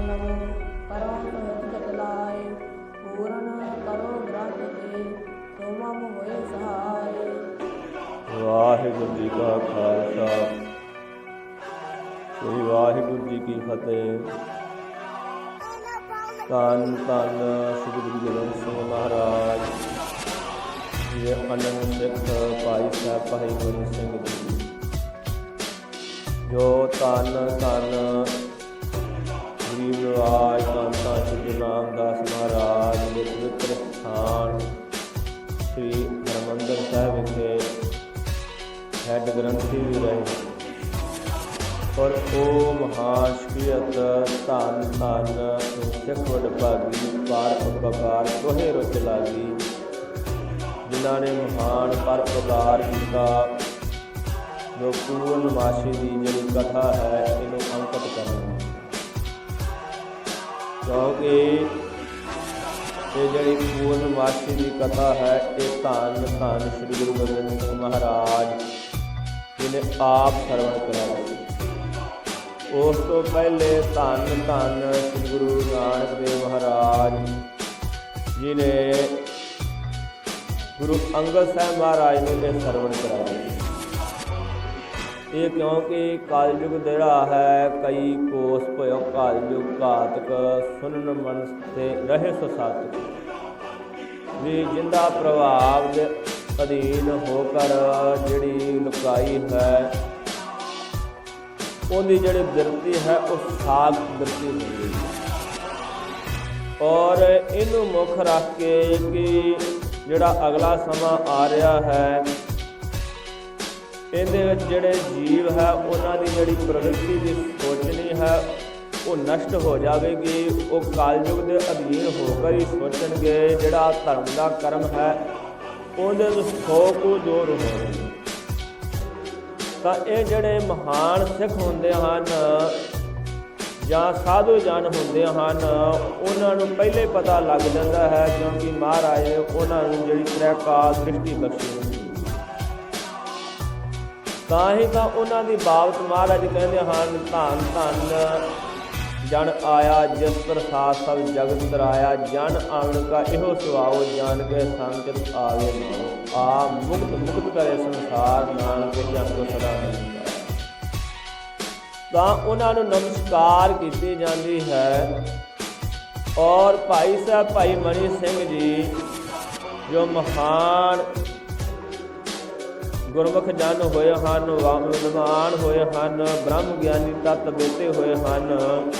ਨਮੋ ਕਰੋ ਸਹਿਜ ਲਾਏ ਪੂਰਨ ਕਰੋ ਗ੍ਰੰਥ ਤੇ ਸੋ ਮਮ ਹੋਏ ਸਹਾਈ ਵਾਹਿਗੁਰੂ ਜੀ ਕਾ ਖਾਲਸਾ ਸ੍ਰੀ ਵਾਹਿਗੁਰੂ ਜੀ ਕੀ ਫਤਿਹ ਤਨ ਤਨ ਸ੍ਰੀ ਗੁਰੂ ਗੋਬਿੰਦ ਸਿੰਘ ਮਹਾਰਾਜ ਇਹ ਅਨੰਦ ਸਿੱਖ ਭਾਈ ਸਾਹਿਬ ਭਾਈ ਗੁਰੂ ਸਿੰਘ ਜੀ ਜੋ ਤਨ ਤਨ ਗਰੀਬ ਨਿਵਾਜ ਸ੍ਰੀ ਗੁਰੂ ਰਾਮਦਾਸ ਮਹਾਰਾਜ ਦੇ ਪਵਿੱਤਰ ਸਥਾਨ ਸ੍ਰੀ ਹਰਿਮੰਦਰ ਸਾਹਿਬ ਵਿਖੇ ਹੈਡ ਗ੍ਰੰਥੀ ਵੀ ਰਹੇ। ਪਰ ਉਹ ਮਹਾਨ ਸ਼ਖਸੀਅਤ ਧੰਨ ਧੰਨ ਸਿੱਖ ਵਡ ਭਾਗੀ ਪਾਰ ਕੋਹੇ ਰੁਚ ਲਾਗੀ, ਜਿਨ੍ਹਾਂ ਨੇ ਮਹਾਨ ਪਰ ਉਪਕਾਰ ਕੀਤਾ। ਜੋ ਪੂਰਨ ਮਾਸ਼ੀ ਦੀ ਜਿਹੜੀ ਕਥਾ ਹੈ, ਇਹਨੂੰ ਅੰਕਿਤ ਕਰਨਾ। ਕਿਉਂਕਿ ਇਹ ਜਿਹੜੀ ਪੂਰਨ ਮਾਸ਼ੀ ਦੀ ਕਥਾ ਹੈ, ਇਹ ਧੰਨ ਧੰਨ ਸ੍ਰੀ ਗੁਰੂ ਗੋਬਿੰਦ ਸਿੰਘ ਮਹਾਰਾਜ, ਜਿਹਨੇ ਆਪ ਸਰਵਣ ਕਰਾਇਆ ਉਸ ਤੋਂ ਪਹਿਲੇ ਧੰਨ ਧੰਨ ਸ੍ਰੀ ਗੁਰੂ ਨਾਨਕ ਦੇਵ ਮਹਾਰਾਜ ਜੀ ਨੇ ਗੁਰੂ ਅੰਗਦ ਸਾਹਿਬ ਮਹਾਰਾਜ ਨੇ ਇਹ ਸਰਵਣ ਕਰਾਇਆ। ਇਹ ਕਿਉਂਕਿ ਕਲਯੁਗ ਜਿਹੜਾ ਹੈ, ਕਈ ਕੋਸ ਭਇਓ ਕਲਯੁਗ ਘਾਤਕ ਸੁਨਨ ਮਨ ਤੇ ਰਹੇ ਸੋ ਸਾਤਕ। ਵੀ ਜਿੰਦਾ ਪ੍ਰਭਾਵ ਦੇ ਅਧੀਨ ਹੋ ਕਰ ਜਿਹੜੀ ਲੁਕਾਈ ਹੈ, ਉਹਦੀ ਜਿਹੜੀ ਬਿਰਤੀ ਹੈ, ਉਹ ਸਾਖ ਬਿਰਤੀ ਹੁੰਦੀ ਹੈ। ਔਰ ਇਹਨੂੰ ਮੁੱਖ ਰੱਖ ਕੇ ਕਿ ਜਿਹੜਾ ਅਗਲਾ ਸਮਾਂ ਆ ਰਿਹਾ ਹੈ ਇਹਦੇ ਵਿੱਚ ਜਿਹੜੇ ਜੀਵ ਹੈ, ਉਹਨਾਂ ਦੀ ਜਿਹੜੀ ਪ੍ਰਵਿਰਤੀ ਦੀ ਸੋਚਣੀ ਹੈ, ਉਹ ਨਸ਼ਟ ਹੋ ਜਾਵੇਗੀ, ਉਹ ਕਾਲਯੁਗ ਦੇ ਅਧੀਨ ਹੋ ਕੇ ਹੀ ਸੋਚਣਗੇ, ਜਿਹੜਾ ਧਰਮ ਦਾ ਕਰਮ ਹੈ, ਉਹਦੇ ਵਿੱਚ ਸੌ ਕੋ ਜੋਰ ਹੋਣਗੇ ਤਾਂ ਇਹ ਜਿਹੜੇ ਮਹਾਨ ਸਿੱਖ ਹੁੰਦੇ ਹਨ, ਜਾਂ ਸਾਧੂ ਜਨ ਹੁੰਦੇ ਹਨ, ਉਹਨਾਂ ਨੂੰ ਪਹਿਲੇ ਪਤਾ ਲੱਗ ਜਾਂਦਾ ਹੈ, ਕਿਉਂਕਿ ਮਹਾਰਾਜ ਉਹਨਾਂ ਨੂੰ ਜਿਹੜੀ ਤ੍ਰੈਕਾਲ ਦ੍ਰਿਸ਼ਟੀ ਬਖਸ਼ੀ। ਤਾਂ ਹੀ ਤਾਂ ਉਹਨਾਂ ਦੀ ਬਾਬਤ ਮਹਾਰਾਜ ਕਹਿੰਦੇ ਹਨ, ਧੰਨ ਧੰਨ। ਜਨ ਆਇਆ ਜਿਸ ਪ੍ਰਸਾਦ ਸਭ ਜਗਤ ਦਰਾਇਆ, ਜਨ ਆਵਣ ਕਾ ਇਹੋ ਸੁਆਓ ਜਾਣ ਕੇ ਸੰਗਤ ਆਵੇ ਨਾਉ ਆ ਮੁਕਤ ਮੁਕਤ ਕਰੇ ਸੰਸਾਰ, ਨਾਨਕ ਜਨ ਕੋ ਸਦਾ ਮਿਲਦਾ ਤਾਂ ਉਹਨਾਂ ਨੂੰ ਨਮਸਕਾਰ ਕੀਤੀ ਜਾਂਦੀ ਹੈ। ਔਰ ਭਾਈ ਸਾਹਿਬ, ਭਾਈ ਮਣੀ ਸਿੰਘ ਜੀ, ਜੋ ਮਹਾਨ ਗੁਰਮੁਖ ਜਨ ਹੋਏ ਹਨ ਵਿਦਵਾਨ ਹੋਏ ਹਨ, ਬ੍ਰਹਮ ਗਿਆਨੀ ਤਤ ਬੇਤੇ ਹੋਏ ਹਨ।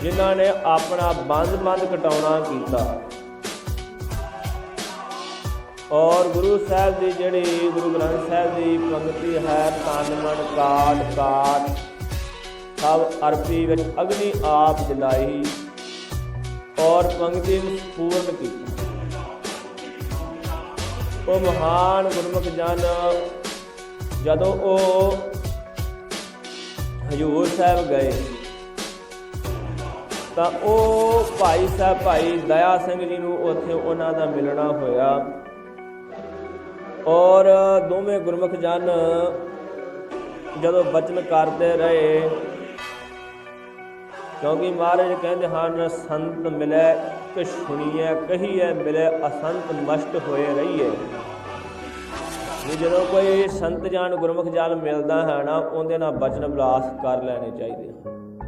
ਜਿਨ੍ਹਾਂ ਨੇ ਆਪਣਾ ਬੰਦ-ਬੰਦ ਕਟਾਉਣਾ ਕੀਤਾ। ਔਰ ਗੁਰੂ ਸਾਹਿਬ ਦੀ ਜਿਹੜੀ ਗੁਰੂ ਗ੍ਰੰਥ ਸਾਹਿਬ ਦੀ ਪੰਕਤੀ ਹੈ ਤਨ ਮਨ ਕਾਟ ਕਾਟ, ਸਭ ਅਰਪੀ ਵਿੱਚ ਅਗਨੀ ਆਪ ਜਲਾਈ। ਔਰ ਪੰਕਤੀ ਨੂੰ ਪੂਰਨ ਕੀਤੀ। ਉਹ ਮਹਾਨ ਗੁਰਮੁਖ ਜਨ, ਜਦੋਂ ਉਹ ਹਜੂਰ ਸਾਹਿਬ ਗਏ, ਤਾਂ ਉਹ ਭਾਈ ਸਾਹਿਬ, ਭਾਈ ਦਇਆ ਸਿੰਘ ਜੀ ਨੂੰ ਉੱਥੇ ਉਹਨਾਂ ਦਾ ਮਿਲਣਾ ਹੋਇਆ। ਔਰ ਦੋਵੇਂ ਗੁਰਮੁਖ ਜਨ ਜਦੋਂ ਬਚਨ ਕਰਦੇ ਰਹੇ, ਕਿਉਂਕਿ ਮਹਾਰਾਜ ਕਹਿੰਦੇ ਹਨ, ਸੰਤ ਮਿਲੇ। ਕਿ ਸੁਣੀਏ ਕਹੀਏ ਮਿਲੇ, ਅਸੰਤ ਮਸਤ ਹੋਏ ਰਹੀਏ ਵੀ ਜਦੋਂ ਕੋਈ ਸੰਤ ਜਾਨ ਗੁਰਮੁਖ ਜਾਨ ਮਿਲਦਾ ਹੈ ਨਾ, ਉਹਦੇ ਨਾਲ ਬਚਨ ਵਿਲਾਸ ਕਰ ਲੈਣੇ ਚਾਹੀਦੇ ਹਨ।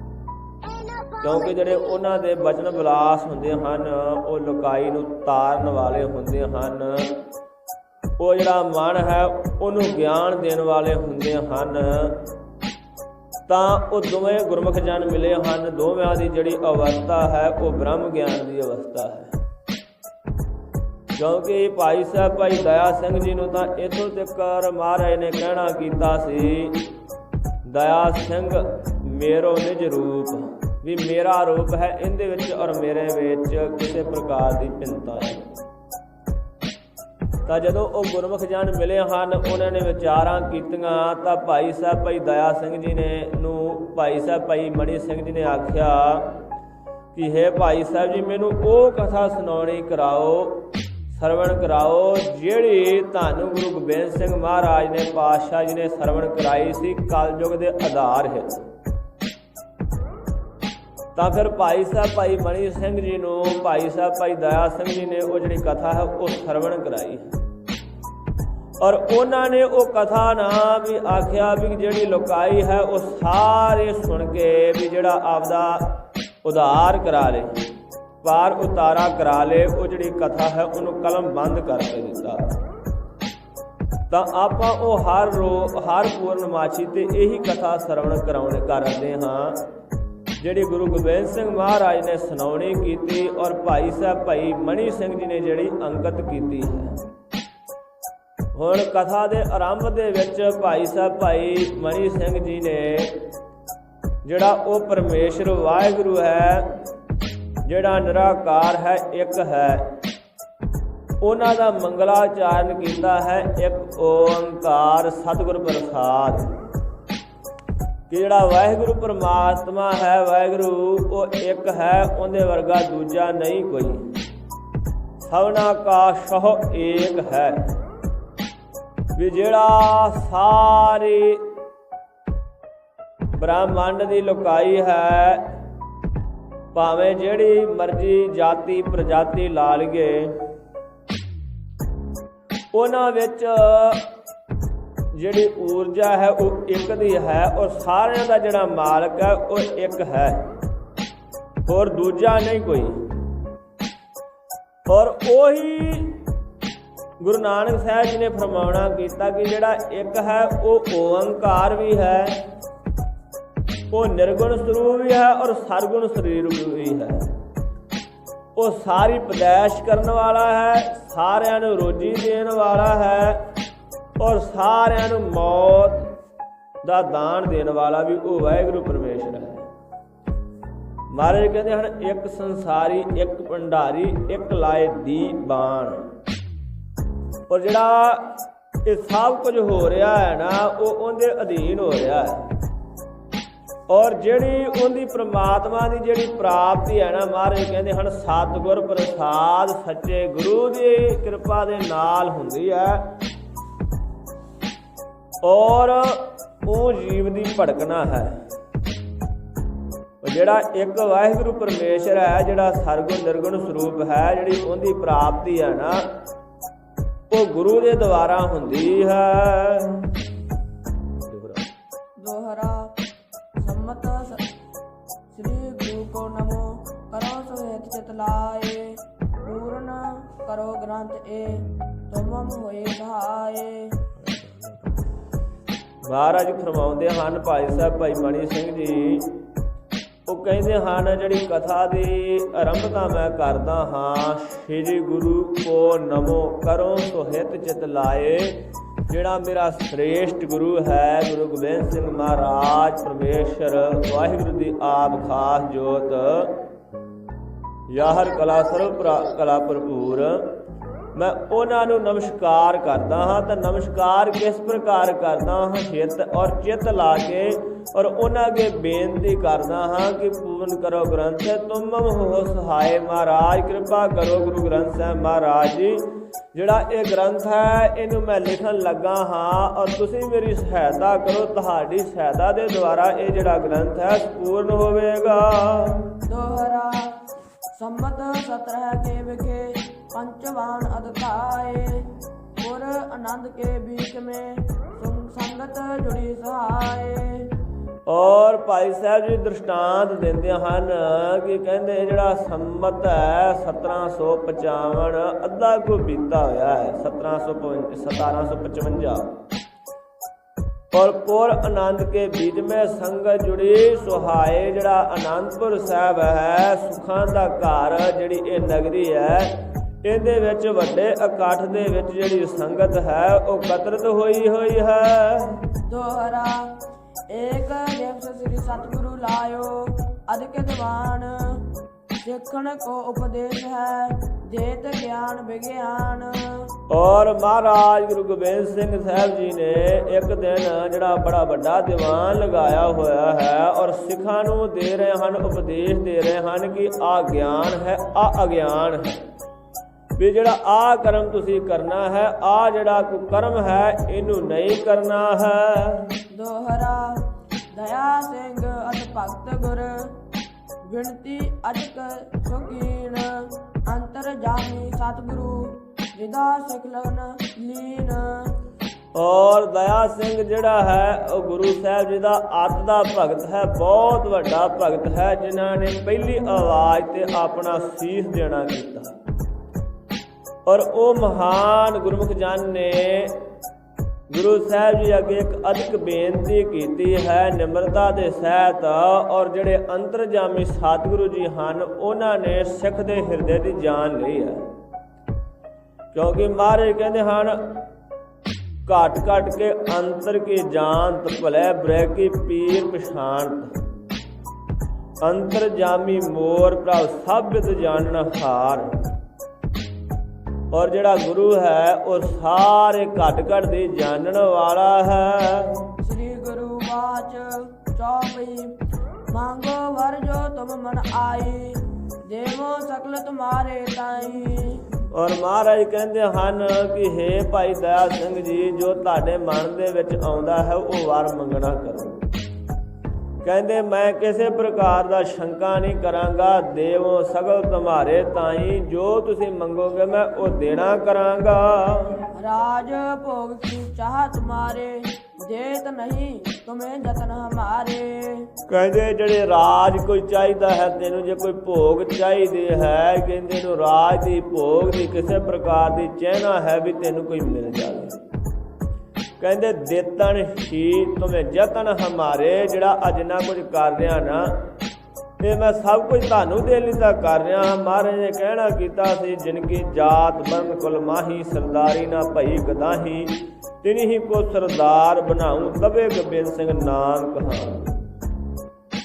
ਕਿਉਂਕਿ ਜਿਹੜੇ ਉਹਨਾਂ ਦੇ ਬਚਨ ਵਿਲਾਸ ਹੁੰਦੇ ਹਨ, ਉਹ ਲੁਕਾਈ ਨੂੰ ਤਾਰਨ ਵਾਲੇ ਹੁੰਦੇ ਹਨ। ਉਹ ਜਿਹੜਾ ਮਨ ਹੈ, ਉਹਨੂੰ ਗਿਆਨ ਦੇਣ ਵਾਲੇ ਹੁੰਦੇ ਹਨ। ਤਾਂ ਉਹ ਦੋਵੇਂ ਗੁਰਮੁਖ ਜਨ ਮਿਲੇ ਹਨ। ਦੋਵਾਂ ਦੀ ਜਿਹੜੀ ਅਵਸਥਾ ਹੈ, ਉਹ ਬ੍ਰਹਮ ਗਿਆਨ ਦੀ ਅਵਸਥਾ ਹੈ। ਕਿਉਂਕਿ ਭਾਈ ਸਾਹਿਬ, ਭਾਈ ਦਇਆ ਸਿੰਘ ਜੀ ਨੂੰ ਤਾਂ ਇਥੋਂ ਤੱਕ ਮਹਾਰਾਜ ਨੇ ਕਹਿਣਾ ਕੀਤਾ ਸੀ, ਦਇਆ ਸਿੰਘ ਮੇਰੋ ਨਿਜ ਰੂਪ, ਵੀ ਮੇਰਾ ਰੂਪ ਹੈ ਇਹਦੇ ਵਿੱਚ ਔਰ ਮੇਰੇ ਵਿੱਚ ਕਿਸੇ ਪ੍ਰਕਾਰ ਦੀ ਭਿੰਨਤਾ ਨਹੀਂ। ਤਾਂ ਜਦੋਂ ਉਹ ਗੁਰਮੁਖ ਜਨ ਮਿਲੇ ਹਨ, ਉਹਨਾਂ ਨੇ ਵਿਚਾਰਾਂ ਕੀਤੀਆਂ, ਤਾਂ ਭਾਈ ਸਾਹਿਬ ਭਾਈ ਦਇਆ ਸਿੰਘ ਜੀ ਨੇ ਨੂੰ ਭਾਈ ਸਾਹਿਬ ਭਾਈ ਮਣੀ ਸਿੰਘ ਜੀ ਨੇ ਆਖਿਆ ਕਿ ਹੈ ਭਾਈ ਸਾਹਿਬ ਜੀ, ਮੈਨੂੰ ਉਹ ਕਥਾ ਸੁਣਾਉਣੀ ਕਰਾਓ, ਸਰਵਣ ਕਰਾਓ, ਜਿਹੜੀ ਧੰਨ ਗੁਰੂ ਗੋਬਿੰਦ ਸਿੰਘ ਮਹਾਰਾਜ ਨੇ, ਪਾਤਸ਼ਾਹ ਜੀ ਨੇ ਸਰਵਣ ਕਰਾਈ ਸੀ ਕਲਯੁਗ ਦੇ ਆਧਾਰ ਹੈ ਤਾਂ ਫਿਰ ਭਾਈ ਸਾਹਿਬ ਭਾਈ ਮਣੀ ਸਿੰਘ ਜੀ ਨੂੰ, ਭਾਈ ਸਾਹਿਬ ਭਾਈ ਦਇਆ ਸਿੰਘ ਜੀ ਨੇ ਉਹ ਜਿਹੜੀ ਕਥਾ ਹੈ, ਉਹ ਸਰਵਣ ਕਰਾਈ ਔਰ ਉਹਨਾਂ ਨੇ ਉਹ ਕਥਾ ਨਾ ਵੀ ਆਖਿਆ ਵੀ ਜਿਹੜੀ ਲੁਕਾਈ ਹੈ, ਉਹ ਸਾਰੇ ਸੁਣ ਕੇ ਵੀ ਜਿਹੜਾ ਆਪਦਾ ਉਧਾਰ ਕਰਾ ਲੇ। ਪਾਰ ਉਤਾਰਾ ਕਰਾ ਲੇ, ਉਹ ਜਿਹੜੀ ਕਥਾ ਹੈ, ਉਹਨੂੰ ਕਲਮ ਬੰਦ ਕਰਕੇ ਦਿੱਤਾ। ਤਾਂ ਆਪਾਂ ਉਹ ਹਰ ਰੋ, ਹਰ ਪੂਰਨਮਾਸ਼ੀ ਤੇ ਇਹੀ ਕਥਾ ਸਰਵਣ ਕਰਾਉਣ ਕਰਦੇ ਹਾਂ। ਜਿਹੜੀ ਗੁਰੂ ਗੋਬਿੰਦ ਸਿੰਘ ਮਹਾਰਾਜ ਨੇ ਸੁਣਾਉਣੀ ਕੀਤੀ ਔਰ ਭਾਈ ਸਾਹਿਬ ਭਾਈ ਮਣੀ ਸਿੰਘ ਜੀ ਨੇ ਜਿਹੜੀ ਅੰਗਤ ਕੀਤੀ ਹੈ। ਹੁਣ ਕਥਾ ਦੇ ਆਰੰਭ ਦੇ ਵਿੱਚ ਭਾਈ ਸਾਹਿਬ ਭਾਈ ਮਨੀ ਸਿੰਘ ਜੀ ਨੇ, ਜਿਹੜਾ ਉਹ ਪਰਮੇਸ਼ਰ ਵਾਹਿਗੁਰੂ ਹੈ, ਜਿਹੜਾ ਨਿਰਾਕਾਰ ਹੈ, ਇੱਕ ਹੈ। ਉਹਨਾਂ ਦਾ ਮੰਗਲਾਚਾਰਨ ਕੀਤਾ ਹੈ, ਇੱਕ ਓੰਕਾਰ ਸਤਿਗੁਰ ਪ੍ਰਸਾਦ। ਕਿ ਜਿਹੜਾ ਵਾਹਿਗੁਰੂ ਪਰਮਾਤਮਾ ਹੈ, ਵਾਹਿਗੁਰੂ, ਉਹ ਇੱਕ ਹੈ, ਉਹਦੇ ਵਰਗਾ ਦੂਜਾ ਨਹੀਂ ਕੋਈ। ਸਭਨਾ ਕਾ ਸਹ ਏਕ ਹੈ। ਵੀ ਜਿਹੜਾ ਸਾਰੀ ਬ੍ਰਹਮੰਡ ਦੀ ਲੁਕਾਈ ਹੈ, ਭਾਵੇਂ ਜਿਹੜੀ ਮਰਜ਼ੀ ਜਾਤੀ, ਪ੍ਰਜਾਤੀ ਲਾ ਲਈਏ, ਉਹਨਾਂ ਵਿੱਚ ਜਿਹੜੀ ਊਰਜਾ ਹੈ, ਉਹ ਇੱਕ ਦੀ ਹੈ ਔਰ ਸਾਰਿਆਂ ਦਾ ਜਿਹੜਾ ਮਾਲਕ ਹੈ, ਉਹ ਇੱਕ ਹੈ। ਔਰ ਦੂਜਾ ਨਹੀਂ ਕੋਈ। ਔਰ ਉਹੀ ਗੁਰੂ ਨਾਨਕ ਸਾਹਿਬ ਜੀ ਨੇ ਫਰਮਾਉਣਾ ਕੀਤਾ ਕਿ ਜਿਹੜਾ ਇੱਕ ਹੈ, ਉਹ ਓੰਕਾਰ ਵੀ ਹੈ, ਉਹ ਨਿਰਗੁਣ ਸਰੂਪ ਵੀ ਹੈ ਔਰ ਸਰਗੁਣ ਸਰੀਰ ਵੀ ਹੈ। ਉਹ ਸਾਰੀ ਪਦੈਸ਼ ਕਰਨ ਵਾਲਾ ਹੈ, ਸਾਰਿਆਂ ਨੂੰ ਰੋਜੀ ਦੇਣ ਵਾਲਾ ਹੈ ਔਰ ਸਾਰਿਆਂ ਨੂੰ ਮੌਤ ਦਾ ਦਾਨ ਦੇਣ ਵਾਲਾ ਵੀ ਉਹ ਵਾਹਿਗੁਰੂ ਪਰਮੇਸ਼ਰ ਹੈ। ਮਹਾਰਾਜ ਕਹਿੰਦੇ ਹਨ, ਇੱਕ ਸੰਸਾਰੀ, ਇੱਕ ਭੰਡਾਰੀ, ਇੱਕ ਲਾਏ ਦੀ ਬਾਣ। ਔਰ ਜਿਹੜਾ ਇਹ ਸਭ ਕੁਝ ਹੋ ਰਿਹਾ ਹੈ ਨਾ, ਉਹ ਉਹਦੇ ਅਧੀਨ ਹੋ ਰਿਹਾ ਹੈ। ਔਰ ਜਿਹੜੀ ਉਹਦੀ ਪ੍ਰਮਾਤਮਾ ਦੀ ਜਿਹੜੀ ਪ੍ਰਾਪਤੀ ਹੈ ਨਾ, ਮਹਾਰਾਜ ਕਹਿੰਦੇ ਹਨ, ਸਤਿਗੁਰ ਪ੍ਰਸਾਦ ਸੱਚੇ ਗੁਰੂ ਦੀ ਕਿਰਪਾ ਦੇ ਨਾਲ ਹੁੰਦੀ ਹੈ। ਔਰ ਉਹ ਜੀਵ ਦੀ ਭੜਕਣਾ ਹੈ। ਜਿਹੜਾ ਇੱਕ ਵਾਹਿਗੁਰੂ ਪਰਮੇਸ਼ਰ ਹੈ, ਜਿਹੜਾ ਸਰਗੁਣ ਨਿਰਗੁਣ ਸਰੂਪ ਹੈ, ਜਿਹੜੀ ਉਹਦੀ ਪ੍ਰਾਪਤੀ ਹੈ ਨਾ ਉਹ ਗੁਰੂ ਦੇ ਦੁਆਰਾ ਹੁੰਦੀ ਹੈ। ਦੋਹਰਾ। ਸੰਮਤ ਸ- ਸ੍ਰੀ ਗੁਰੂ ਕੋ ਨਮੋ ਕਰੋ ਸੋ ਹਿਤ ਚਿਤ ਲਾਏ। ਪੂਰਨ ਕਰੋ ਗ੍ਰੰਥ ਏ ਤੁਮਮ ਹੋਏ ਸਹਾਏ। ਮਹਾਰਾਜ ਫਰਮਾਉਂਦੇ ਹਨ ਭਾਈ ਸਾਹਿਬ ਭਾਈ ਮਣੀ ਸਿੰਘ ਜੀ ਉਹ ਕਹਿੰਦੇ ਹਨ, ਜਿਹੜੀ ਕਥਾ ਦੀ ਆਰੰਭਤਾ ਮੈਂ ਕਰਦਾ ਹਾਂ, ਸ੍ਰੀ ਗੁਰੂ ਕੋ ਨਮੋ ਕਰੋ ਸੋਹਿਤ ਚਿਤ ਲਾਏ, ਜਿਹੜਾ ਮੇਰਾ ਸ੍ਰੇਸ਼ਟ ਗੁਰੂ ਹੈ, ਗੁਰੂ ਗੋਬਿੰਦ ਸਿੰਘ ਮਹਾਰਾਜ, ਪਰਮੇਸ਼ਰ, ਵਾਹਿਗੁਰੂ ਦੀ ਆਪ ਖਾਸ ਜੋਤ। ਯਾਹਰ ਕਲਾ ਸਰਵ ਕਲਾ ਭਰਪੂਰ। ਮੈਂ ਉਹਨਾਂ ਨੂੰ ਨਮਸਕਾਰ ਕਰਦਾ ਹਾਂ ਤਾਂ ਨਮਸਕਾਰ ਕਿਸ ਪ੍ਰਕਾਰ ਕਰਦਾ ਹਾਂ? ਹਿੱਤ ਔਰ ਚਿੱਤ ਲਾ ਕੇ ਔਰ ਉਹਨਾਂ ਅੱਗੇ ਬੇਨਤੀ ਕਰਦਾ ਹਾਂ ਕਿ ਪੂਰਨ ਕਰੋ ਗ੍ਰੰਥ। ਤੁਮਮ ਹੋ ਸਹਾਇ ਮਹਾਰਾਜ, ਕਿਰਪਾ ਕਰੋ ਗੁਰੂ ਗ੍ਰੰਥ ਸਾਹਿਬ ਮਹਾਰਾਜ ਜੀ। ਜਿਹੜਾ ਇਹ ਗ੍ਰੰਥ ਹੈ, ਇਹਨੂੰ ਮੈਂ ਲਿਖਣ ਲੱਗਾ ਹਾਂ ਔਰ ਤੁਸੀਂ ਮੇਰੀ ਸਹਾਇਤਾ ਕਰੋ, ਤੁਹਾਡੀ ਸਹਾਇਤਾ ਦੇ ਦੁਆਰਾ ਇਹ ਜਿਹੜਾ ਗ੍ਰੰਥ ਹੈ ਪੂਰਨ ਹੋਵੇਗਾ। ਦੋਹਰਾ ਸੰਮਤ 17 ਕੇ ਵਿਖੇ ਪੰਚਵਾਨ ਅਧਿਕਾਏ, ਗੁਰ ਆਨੰਦ ਕੇ ਬੀਚ ਮੇ ਸੰਗਤ ਜੁੜੀ ਸਹਾਏ। ਔਰ ਭਾਈ ਸਾਹਿਬ ਜੀ ਦ੍ਰਿਸ਼ਟਾਂਤ ਦਿੰਦੇ ਹਨ ਕਿ ਕਹਿੰਦੇ ਜਿਹੜਾ ਸੰਮਤ ਹੈ 1755 ਅੱਧਾ ਕੋ ਬੀਤਾ ਹੋਇਆ ਹੈ 1755 1755 ਔਰ ਪੁਰ ਆਨੰਦ ਕੇ ਬੀਜ ਮੇ ਸੰਗਤ ਜੁੜੀ ਸੁਹਾਏ। ਜਿਹੜਾ ਆਨੰਦਪੁਰ ਸਾਹਿਬ ਹੈ, ਸੁਖਾਂ ਦਾ ਘਰ ਜਿਹੜੀ ਇਹ ਨਗਰੀ ਹੈ ਇਹਦੇ ਵਿੱਚ ਵੱਡੇ ਇਕੱਠ ਦੇ ਵਿੱਚ ਜਿਹੜੀ ਸੰਗਤ ਹੈ ਉਹ ਕਤਰਤ ਹੋਈ ਹੋਈ ਹੈ। ਦੋਹਰਾ ਏਕ ਦੇਵਸ ਸ੍ਰੀ ਸਤਿਗੁਰੂ ਲਾਇਓ ਅਦਿਕ ਦੀਵਾਨ ਸਿੱਖਣ ਕੋ ਉਪਦੇਸ਼ ਹੈ ਜੇਤ ਗਿਆਨ ਵਿਗਿਆਨ। ਔਰ ਮਹਾਰਾਜ ਗੁਰੂ ਗੋਬਿੰਦ ਸਿੰਘ ਸਾਹਿਬ ਜੀ ਨੇ ਇੱਕ ਦਿਨ ਜਿਹੜਾ ਬੜਾ ਵੱਡਾ ਦੀਵਾਨ ਲਗਾਇਆ ਹੋਇਆ ਹੈ ਔਰ ਸਿੱਖਾਂ ਨੂੰ ਦੇ ਰਹੇ ਹਨ ਉਪਦੇਸ਼ ਦੇ ਰਹੇ ਹਨ ਕਿ ਆ ਗਿਆਨ ਹੈ ਆ ਅਗਿਆਨ ਹੈ। ਵੀ ਜਿਹੜਾ ਆ ਕਰਮ ਤੁਸੀਂ ਕਰਨਾ ਹੈ ਆ ਜਿਹੜਾ ਕੋ ਕਰਮ ਹੈ ਇਹਨੂੰ ਨਹੀਂ ਕਰਨਾ ਹੈ। ਦੋਹਰਾ ਦਇਆ ਸਿੰਘ ਅਤ ਭਗਤ ਗੁਰ ਗਿਣਤੀ ਅਜਕ ਸੁਗੀਨ ਅੰਤਰ ਜਾਮੀ ਸਤਿਗੁਰੂ ਵਿਦਾ ਸਖਲਨ ਲੀਨ। ਔਰ ਦਇਆ ਸਿੰਘ ਜਿਹੜਾ ਹੈ ਉਹ ਗੁਰੂ ਸਾਹਿਬ ਜੀ ਦਾ ਆਤ ਦਾ ਭਗਤ ਹੈ ਬਹੁਤ ਵੱਡਾ ਭਗਤ ਹੈ ਜਿਨ੍ਹਾਂ ਨੇ ਪਹਿਲੀ ਆਵਾਜ਼ ਤੇ ਆਪਣਾ ਸੀਸ ਦੇਣਾ ਕੀਤਾ। ਔਰ ਉਹ ਮਹਾਨ ਗੁਰਮੁਖ ਜਨ ਨੇ ਗੁਰੂ ਸਾਹਿਬ ਜੀ ਅੱਗੇ ਇੱਕ ਅਧਿਕ ਬੇਨਤੀ ਕੀਤੀ ਹੈ, ਨਿਮਰਤਾ ਦੇ ਸਹਿਤ ਔਰ ਜਿਹੜੇ ਅੰਤਰਜਾਮੀ ਸਤਿਗੁਰੂ ਜੀ ਹਨ, ਉਹਨਾਂ ਨੇ ਸਿੱਖ ਦੇ ਹਿਰਦੇ ਦੀ ਜਾਨ ਲਈ ਹੈ। ਕਿਉਂਕਿ ਮਹਾਰਾਜ ਕਹਿੰਦੇ ਹਨ, ਘਟ ਘਟ ਕੇ ਅੰਤਰ ਕੀ ਜਾਨ ਭਲੇ ਬ੍ਰਹਿ ਕੀ ਪੀਰ ਪਛਾਨਤ ਅੰਤਰ ਜਾਮੀ ਮੋਰ ਪ੍ਰਭ ਸਭ ਵਿਦ ਜਾਣਨ ਹਾਰ। ਔਰ ਜਿਹੜਾ ਗੁਰੂ ਹੈ ਉਹ ਸਾਰੇ ਘਟ ਘਟ ਦੀ ਜਾਣਨ ਵਾਲਾ ਹੈ। ਸ੍ਰੀ ਗੁਰੂ ਵਾਚ ਚੌਪਈ ਮੰਗੋ ਵਰ ਜੋ ਤੁਮ ਮਨ ਆਈ ਦੇਵੋ ਸਕਲ ਤੁਮਾਰੇ ਤਾਈ। ਔਰ ਮਹਾਰਾਜ ਕਹਿੰਦੇ ਹਨ ਕਿ हे ਭਾਈ ਦਇਆ ਸਿੰਘ ਜੀ ਜੋ ਤੁਹਾਡੇ ਮਨ ਦੇ ਵਿੱਚ ਆਉਂਦਾ ਹੈ ਉਹ ਵਰ ਮੰਗਣਾ ਕਰੋ। ਕਹਿੰਦੇ ਮੈਂ ਕਿਸੇ ਪ੍ਰਕਾਰ ਦਾ ਸ਼ੰਕਾ ਨਹੀਂ ਕਰਾਂਗਾ। ਦੇਵੋ ਸਗਲ ਤੁਹਾਰੇ ਤਾਈ। ਜੋ ਤੁਸੀਂ ਮੰਗੋਗੇ ਮੈਂ ਉਹ ਦੇਣਾ ਕਰਾਂਗਾ। ਰਾਜ ਭੋਗ ਕੀ ਚਾਹਤ ਮਾਰੇ? ਦੇਤ ਨਹੀਂ ਤੁਮੇ ਜਤਨ ਹਮਾਰੇ। ਕਹਿੰਦੇ ਜਿਹੜੇ ਰਾਜ ਕੋਈ ਚਾਹੀਦਾ ਹੈ ਤੈਨੂੰ ਜੇ ਕੋਈ ਭੋਗ ਚਾਹੀਦੇ ਹੈ ਕਹਿੰਦੇ ਨੂੰ ਰਾਜ ਦੀ ਭੋਗ ਦੀ ਕਿਸੇ ਪ੍ਰਕਾਰ ਦੀ ਚਹਿਨਾ ਹੈ ਵੀ ਤੈਨੂੰ ਕੋਈ ਮਿਲ ਜਾਵੇ। ਕਹਿੰਦੇ ਦੇਤਨ ਹੀ ਤੁਮੇ ਜਤਨ ਹਮਾਰੇ, ਜਿਹੜਾ ਅੱਜ ਨਾ ਕੁਝ ਕਰ ਰਿਹਾ ਨਾ। ਇਹ ਮੈਂ ਸਭ ਕੁਝ ਤੁਹਾਨੂੰ ਦੇਣ ਲਈ ਤਾਂ ਕਰ ਰਿਹਾ ਹਾਂ। ਮਹਾਰਾਜ ਨੇ ਕਹਿਣਾ ਕੀਤਾ ਸੀ ਜਿਨਕੀ ਜਾਤ ਬਰਨ ਕੁਲ ਮਾਹੀ, ਸਰਦਾਰੀ ਨਾ ਭਈ ਗਦਾਹੀ। ਤਿਨੀ ਹੀ ਕੋ ਸਰਦਾਰ ਬਣਾਉ ਤਬੇ ਗੋਬਿੰਦ ਸਿੰਘ ਨਾਮ ਕਹਾ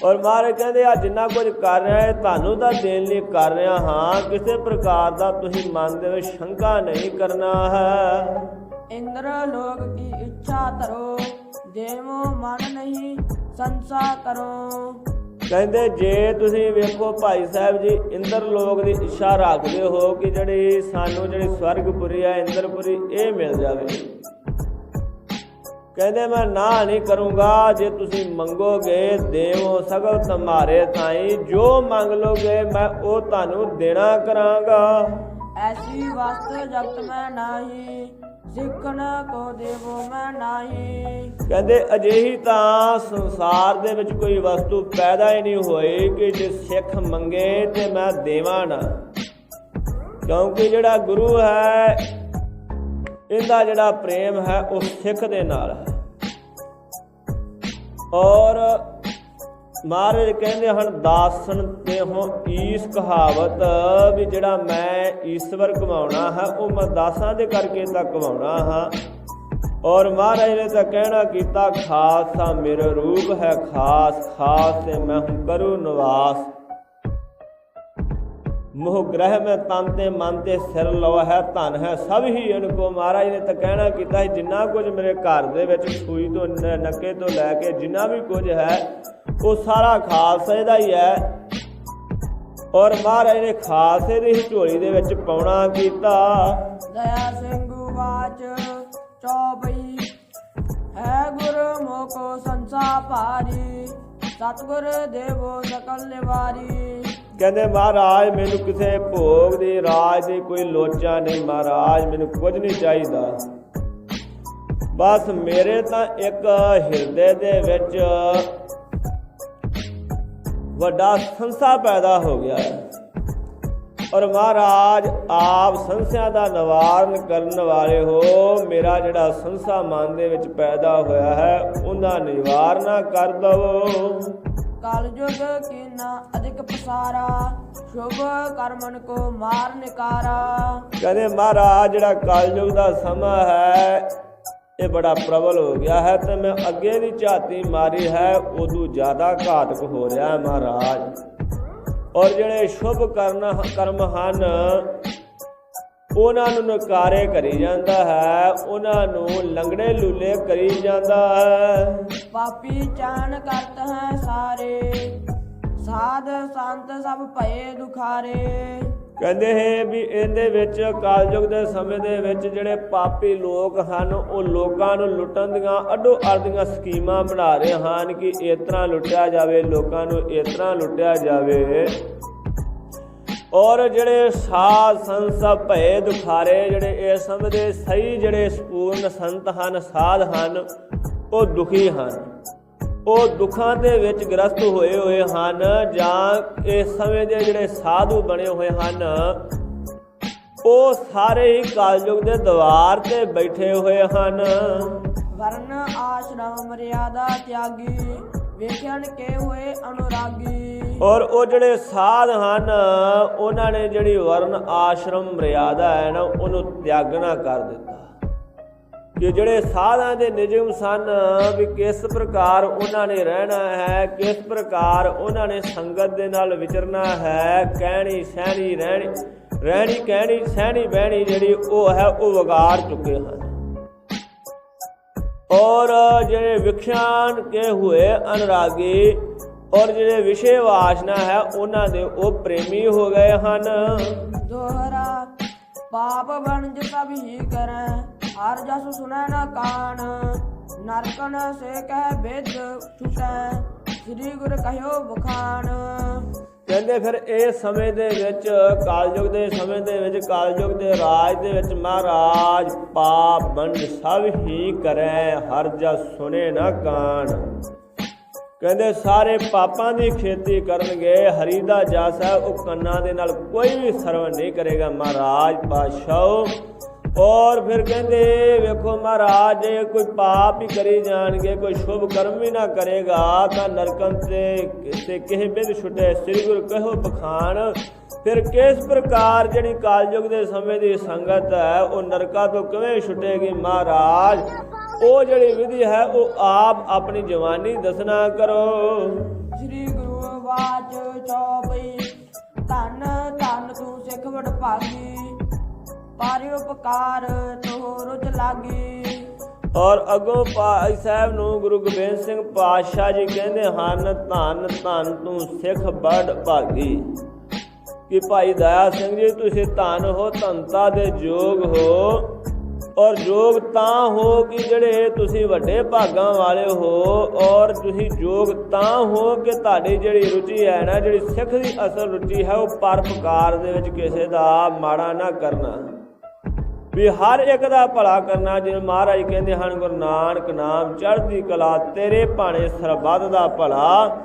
ਔਰ ਮਹਾਰਾਜ ਕਹਿੰਦੇ ਆ ਜਿੰਨਾ ਕੁਝ ਕਰ ਰਿਹਾ ਹੈ, ਤੁਹਾਨੂੰ ਤਾਂ ਦੇਣ ਲਈ ਕਰ ਰਿਹਾ ਹਾਂ। ਕਿਸੇ ਪ੍ਰਕਾਰ ਦਾ ਤੁਸੀਂ ਮਨ ਦੇ ਵਿੱਚ ਸ਼ੰਕਾ ਨਹੀਂ ਕਰਨਾ ਹੈ। ਇੰਦਰ ਲੋਕ ਕੀ ਇੱਛਾ ਧਰੋ ਦੇਵੋ ਮਨ ਨਹੀਂ ਸੰਸਾ ਕਰੋ। ਕਹਿੰਦੇ ਜੇ ਤੁਸੀਂ ਵੇਖੋ ਭਾਈ ਸਾਹਿਬ ਜੀ ਇੰਦਰ ਲੋਕ ਦੀ ਇੱਛਾ ਰੱਖਦੇ ਹੋ ਕਿ ਜਿਹੜੀ ਸਾਨੂੰ ਜਿਹੜੀ ਸਵਰਗਪੁਰੀ ਆ ਇੰਦਰਪੁਰੀ ਇਹ ਮਿਲ ਜਾਵੇ। ਕਹਿੰਦੇ ਮੈਂ ਨਾ ਨਹੀਂ ਕਰੂੰਗਾ ਜੇ ਤੁਸੀਂ ਮੰਗੋਗੇ ਦੇਵੋ ਸਗਲ ਤੁਹਾਰੇ ਤਾਈ ਜੋ ਮੰਗ ਲੋਗੇ ਮੈਂ ਉਹ ਤੁਹਾਨੂੰ ਦੇਣਾ ਕਰਾਂਗਾ। ਐਸੀ ਵਸਤ ਜਗਤ ਮੈਂ ਨਾਹੀ ਸਿੱਖਣ ਕੋ ਦੇਵੋ ਮੈਂ ਨਾਹੀ। ਕਹਿੰਦੇ ਅਜਿਹੀ ਤਾਂ ਸੰਸਾਰ ਦੇ ਵਿੱਚ ਕੋਈ ਵਸਤੂ ਪੈਦਾ ਹੀ ਨਹੀਂ ਹੋਈ ਕਿ ਜੇ ਸਿੱਖ ਮੰਗੇ ਤੇ ਮੈਂ ਦੇਵਾਂ ਨਾ। ਕਿਉਂਕਿ ਜਿਹੜਾ ਗੁਰੂ ਹੈ, ਇਹਦਾ ਜਿਹੜਾ ਪ੍ਰੇਮ ਹੈ ਉਹ ਸਿੱਖ ਦੇ ਨਾਲ ਹੈ। ਔਰ ਮਹਾਰਾਜ ਕਹਿੰਦੇ ਹਨ, ਦਾਸਨ ਤੇ ਹੋ ਈਸ ਕਹਾਵਤ ਵੀ ਜਿਹੜਾ ਮੈਂ ਈਸ਼ਵਰ ਕਮਾਉਣਾ ਹੈ, ਉਹ ਮੈਂ ਦਾਸਾਂ ਦੇ ਕਰਕੇ ਤਾਂ ਕਮਾਉਣਾ ਹਾਂ। ਔਰ ਮਹਾਰਾਜ ਨੇ ਤਾਂ ਕਹਿਣਾ ਕੀਤਾ, ਖਾਸਾ ਮੇਰਾ ਰੂਪ ਹੈ ਖਾਸ ਖਾਸ ਤੇ ਮੈਂ ਕਰੂ ਨਿਵਾਸ। ਮੋਹ ਗ੍ਰਹਿ ਮੈਂ ਤਨ ਤੇ ਮਨ ਤੇ ਸਿਰ ਲਵਾ ਹੈ, ਧਨ ਹੈ ਸਭ ਹੀ ਇਨਕੋ। ਮਹਾਰਾਜ ਨੇ ਤਾਂ ਕਹਿਣਾ ਕੀਤਾ, ਜਿੰਨਾ ਕੁਝ ਮੇਰੇ ਘਰ ਦੇ ਵਿੱਚ ਸੂਈ ਤੋਂ ਨੱਕੇ ਤੋਂ ਲੈ ਕੇ ਜਿੰਨਾ ਵੀ ਕੁਝ ਹੈ ਉਹ ਸਾਰਾ ਖਾਲਸੇ ਦਾ ਹੀ ਹੈ। ਔਰ ਮਹਾਰਾਜ ਨੇ ਖਾਲਸੇ ਦੀ ਝੋਲੀ ਦੇ ਵਿੱਚ ਪਾਉਣਾ ਕੀਤਾ। ਦਇਆ ਸਿੰਘ ਬਾਚ ਚੌਬਈ ਹੈ ਗੁਰਮੁਖੋ ਸੰਸਾ ਭਾਰੀ ਸਤਗੁਰ ਦੇਵੋ ਸਕਲ ਨਿਵਾਰੀ। ਕਹਿੰਦੇ ਮਹਾਰਾਜ ਮੈਨੂੰ ਕਿਸੇ ਭੋਗ ਦੀ ਰਾਜ ਦੀ ਕੋਈ ਲੋਚਾ ਨਹੀਂ ਮਹਾਰਾਜ ਮੈਨੂੰ ਕੁਝ ਨਹੀਂ ਚਾਹੀਦਾ। ਬਸ ਮੇਰੇ ਤਾਂ ਇੱਕ ਹਿਰਦੇ ਦੇ ਵਿੱਚ ਵੱਡਾ ਸੰਸਾ ਪੈਦਾ ਹੋ ਗਿਆ ਔਰ ਮਹਾਰਾਜ ਆਪ ਸੰਸਿਆ ਦਾ ਨਿਵਾਰਨ ਕਰਨ ਵਾਲੇ ਹੋ ਮੇਰਾ ਜਿਹੜਾ ਸੰਸਾ ਮਨ ਦੇ ਵਿੱਚ ਪੈਦਾ ਹੋਇਆ ਹੈ ਉਹਦਾ ਨਿਵਾਰਨਾ ਕਰ ਦਵੋ। ਕਲਯੁਗ ਕਿਨਾ ਅਧਿਕ ਪਸਾਰਾ ਸ਼ੁਭ ਕਰਮਨ ਕੋ ਮਾਰ ਨਿਕਾਰਾ। ਕਹਿੰਦੇ ਮਹਾਰਾਜ ਜਿਹੜਾ ਕਲਯੁਗ ਦਾ ਸਮਾਂ ਹੈ ਇਹ ਬੜਾ ਪ੍ਰਬਲ ਹੋ ਗਿਆ ਹੈ ਤੇ ਮੈਂ ਅੱਗੇ ਵੀ ਝਾਤੀ ਮਾਰੀ ਹੈ, ਉਦੋਂ ਜ਼ਿਆਦਾ ਘਾਤਕ ਹੋ ਰਿਹਾ ਹੈ ਮਹਾਰਾਜ। ਔਰ ਜਿਹੜੇ ਸ਼ੁਭ ਕਰਨ ਕਰਮ ਹਨ, ਉਹਨਾਂ ਨੂੰ ਨਕਾਰੇ ਕਰੀ ਜਾਂਦਾ ਹੈ, ਉਹਨਾਂ ਨੂੰ ਲੰਗੜੇ ਲੂਲੇ ਕਰੀ ਜਾਂਦਾ ਹੈ। ਪਾਪੀ ਚਾਨ ਕਰਤ ਹੈ ਸਾਰੇ, ਸਾਧ ਸੰਤ ਸਭ ਭਏ ਦੁਖਾਰੇ। ਕਹਿੰਦੇ ਹੈ ਵੀ ਇਹਦੇ ਵਿੱਚ ਕਾਲਯੁਗ ਦੇ ਸਮੇਂ ਦੇ ਵਿੱਚ ਜਿਹੜੇ ਪਾਪੀ ਲੋਕ ਹਨ, ਉਹ ਲੋਕਾਂ ਨੂੰ ਲੁੱਟਣ ਦੀਆਂ ਅੱਡੋ ਅੱਡੀਆਂ ਸਕੀਮਾਂ ਬਣਾ ਰਹੇ ਹਨ ਕਿ ਇਸ ਤਰ੍ਹਾਂ ਲੁੱਟਿਆ ਜਾਵੇ, ਲੋਕਾਂ ਨੂੰ ਇਸ ਤਰ੍ਹਾਂ ਲੁੱਟਿਆ ਜਾਵੇ। ਔਰ ਜਿਹੜੇ ਸਾਧ ਸੰਤ ਭਏ ਦੁਖਾਰੇ ਜਿਹੜੇ ਇਸ ਸਮੇਂ ਦੇ ਸਹੀ ਜਿਹੜੇ ਸਪੂਰਨ ਸੰਤ ਹਨ, ਸਾਧ ਹਨ, ਉਹ ਦੁਖੀ ਹਨ। ਉਹ ਦੁੱਖਾਂ ਦੇ ਵਿੱਚ ਗ੍ਰਸਤ ਹੋਏ ਹੋਏ ਹਨ ਜਾਂ ਇਸ ਸਮੇਂ ਦੇ ਜਿਹੜੇ ਸਾਧੂ ਬਣੇ ਹੋਏ ਹਨ ਉਹ ਸਾਰੇ ਹੀ ਕਲਯੁਗ ਦੇ ਦਵਾਰ ਤੇ ਬੈਠੇ ਹੋਏ ਹਨ। ਵਰਨ ਆਸ਼ਰਮ ਮਰਿਆਦਾ ਤਿਆਗੀ ਵੇਖਣ ਕੇ ਹੋਏ ਅਨੁਰਾਗੀ। ਔਰ ਉਹ ਜਿਹੜੇ ਸਾਧ ਹਨ ਉਹਨਾਂ ਨੇ ਜਿਹੜੀ ਵਰਨ ਆਸ਼ਰਮ ਮਰਿਆਦਾ ਹੈ ਨਾ ਉਹਨੂੰ ਤਿਆਗਣਾ ਕਰ ਦਿੱਤਾ। ਕਿ ਜਿਹੜੇ ਸਾਧਾਂ ਦੇ ਨਿਯਮ ਸਨ ਵੀ ਕਿਸ ਪ੍ਰਕਾਰ ਉਹਨਾਂ ਨੇ ਰਹਿਣਾ ਹੈ, ਕਿਸ ਪ੍ਰਕਾਰ ਉਹਨਾਂ ਨੇ ਸੰਗਤ ਦੇ ਨਾਲ ਵਿਚਰਨਾ ਹੈ, ਕਹਿਣੀ, ਸਹਿਣੀ, ਰਹਿਣੀ ਰਹਿਣੀ, ਕਹਿਣੀ, ਸਹਿਣੀ, ਬਹਿਣੀ ਜਿਹੜੀ ਉਹ ਹੈ, ਉਹ ਵਿਗਾੜ ਚੁੱਕੇ ਹਨ। ਔਰ ਜਿਹੜੇ ਵਿਖਿਆਨ ਕੇ ਹੋਏ ਅਨੁਰਾਗੀ ਔਰ ਜਿਹੜੇ ਵਿਸ਼ੇ ਵਾਸ਼ਨਾ ਹੈ, ਉਹਨਾਂ ਦੇ ਉਹ ਪ੍ਰੇਮੀ ਹੋ ਗਏ ਹਨ। ਦੋਹਰਾ ਪਾਪ ਵਣਜ ਸਭ ਹੀ ਕਰੈ ਹਰ ਜਸ ਸੁਨੈ ਨ ਕਾਨ ਨਰਕਨ ਸੇ ਕਹਿ ਵਿਦ ਛੁਟੈ, ਸ੍ਰੀ ਗੁਰ ਕਹਿਓ ਬਖਾਨ ਕਹਿੰਦੇ ਫਿਰ ਇਹ ਸਮੇਂ ਦੇ ਵਿੱਚ, ਕਾਲਯੁਗ ਦੇ ਸਮੇਂ ਦੇ ਵਿੱਚ, ਕਾਲਯੁਗ ਦੇ ਰਾਜ ਦੇ ਵਿੱਚ ਮਹਾਰਾਜ ਪਾਪ ਬੰਦ ਸਭ ਹੀ ਕਰੈ, ਹਰ ਜਸ ਸੁਨੇ ਨਾ ਕਾਨ ਕਹਿੰਦੇ ਸਾਰੇ ਪਾਪਾਂ ਦੀ ਖੇਤੀ ਕਰਨਗੇ, ਹਰੀ ਦਾ ਜਸ ਹੈ, ਉਹ ਕੰਨਾਂ ਦੇ ਨਾਲ ਕੋਈ ਵੀ ਸਰਵਣ ਨਹੀਂ ਕਰੇਗਾ। ਮਹਾਰਾਜ ਪਾਤਸ਼ਾਹ ਔਰ ਫਿਰ ਕਹਿੰਦੇ, ਵੇਖੋ ਮਹਾਰਾਜ ਜੇ ਕੋਈ ਪਾਪ ਹੀ ਕਰੀ ਜਾਣਗੇ, ਕੋਈ ਸ਼ੁਭ ਕਰਮ ਵੀ ਨਾ ਕਰੇਗਾ, ਤਾਂ ਨਰਕਨ ਤੇ ਤੇ ਕਿਸੇ ਬਿਦ ਛੁਟੇ ਸ੍ਰੀ ਗੁਰੂ ਕਹੋ ਬਖਾਨ ਫਿਰ ਕਿਸ ਪ੍ਰਕਾਰ ਜਿਹੜੀ ਕਾਲਯੁਗ ਦੇ ਸਮੇਂ ਦੀ ਸੰਗਤ ਹੈ, ਉਹ ਨਰਕਾਂ ਤੋਂ ਕਿਵੇਂ ਛੁਟੇਗੀ ਮਹਾਰਾਜ? ਉਹ ਜਿਹੜੀ ਵਿਧੀ ਹੈ, ਉਹ ਆਪ ਆਪਣੀ ਜਵਾਨੀ ਦੱਸਣਾ ਕਰੋ। ਸ੍ਰੀ ਗੁਰੂ ਬਾਚ ਚੌਪਈ, ਧੰਨ ਧੰਨ ਤੂੰ ਸਿੱਖ ਵਡ ਭਾਗੀ ਪਾਰਿ ਉਪਕਾਰ ਤੋ ਰੁਚ ਲਾਗੀ। ਔਰ ਅਗੋਂ ਭਾਈ ਸਾਹਿਬ ਨੂੰ ਗੁਰੂ ਗੋਬਿੰਦ ਸਿੰਘ ਪਾਤਸ਼ਾਹ ਜੀ ਕਹਿੰਦੇ ਹਨ, ਧੰਨ ਧੰਨ ਤੂੰ ਸਿੱਖ ਬੜ ਭਾਗੀ। ਕਿ ਭਾਈ ਦਇਆ ਸਿੰਘ ਜੀ, ਤੁਸੀਂ ਧੰਨ ਹੋ ਧੰਤਾ ਦੇ ਯੋਗ ਹੋ। ਔਰ ਯੋਗ ਤਾਂ ਹੋ ਕਿ ਜਿਹੜੇ ਤੁਸੀਂ ਵੱਡੇ ਭਾਗਾਂ ਵਾਲੇ ਹੋ। ਔਰ ਤੁਸੀਂ ਯੋਗ ਤਾਂ ਹੋ ਕਿ ਤੁਹਾਡੀ ਜਿਹੜੀ ਰੁਚੀ ਹੈ ਨਾ, ਜਿਹੜੀ ਸਿੱਖ ਦੀ ਅਸਲ ਰੁਚੀ ਹੈ, ਉਹ ਪਰਪਕਾਰ ਦੇ ਵਿੱਚ ਕਿਸੇ ਦਾ ਮਾੜਾ ਨਾ ਕਰਨਾ। ਵੀ ਹਰ ਇੱਕ ਦਾ ਭਲਾ ਕਰਨਾ, ਜਿਵੇਂ ਮਹਾਰਾਜ ਕਹਿੰਦੇ ਹਨ, ਗੁਰੂ ਨਾਨਕ ਨਾਮ ਚੜ੍ਹਦੀ ਕਲਾ, ਤੇਰੇ ਭਾਣੇ ਸਰਬੱਤ ਦਾ ਭਲਾ।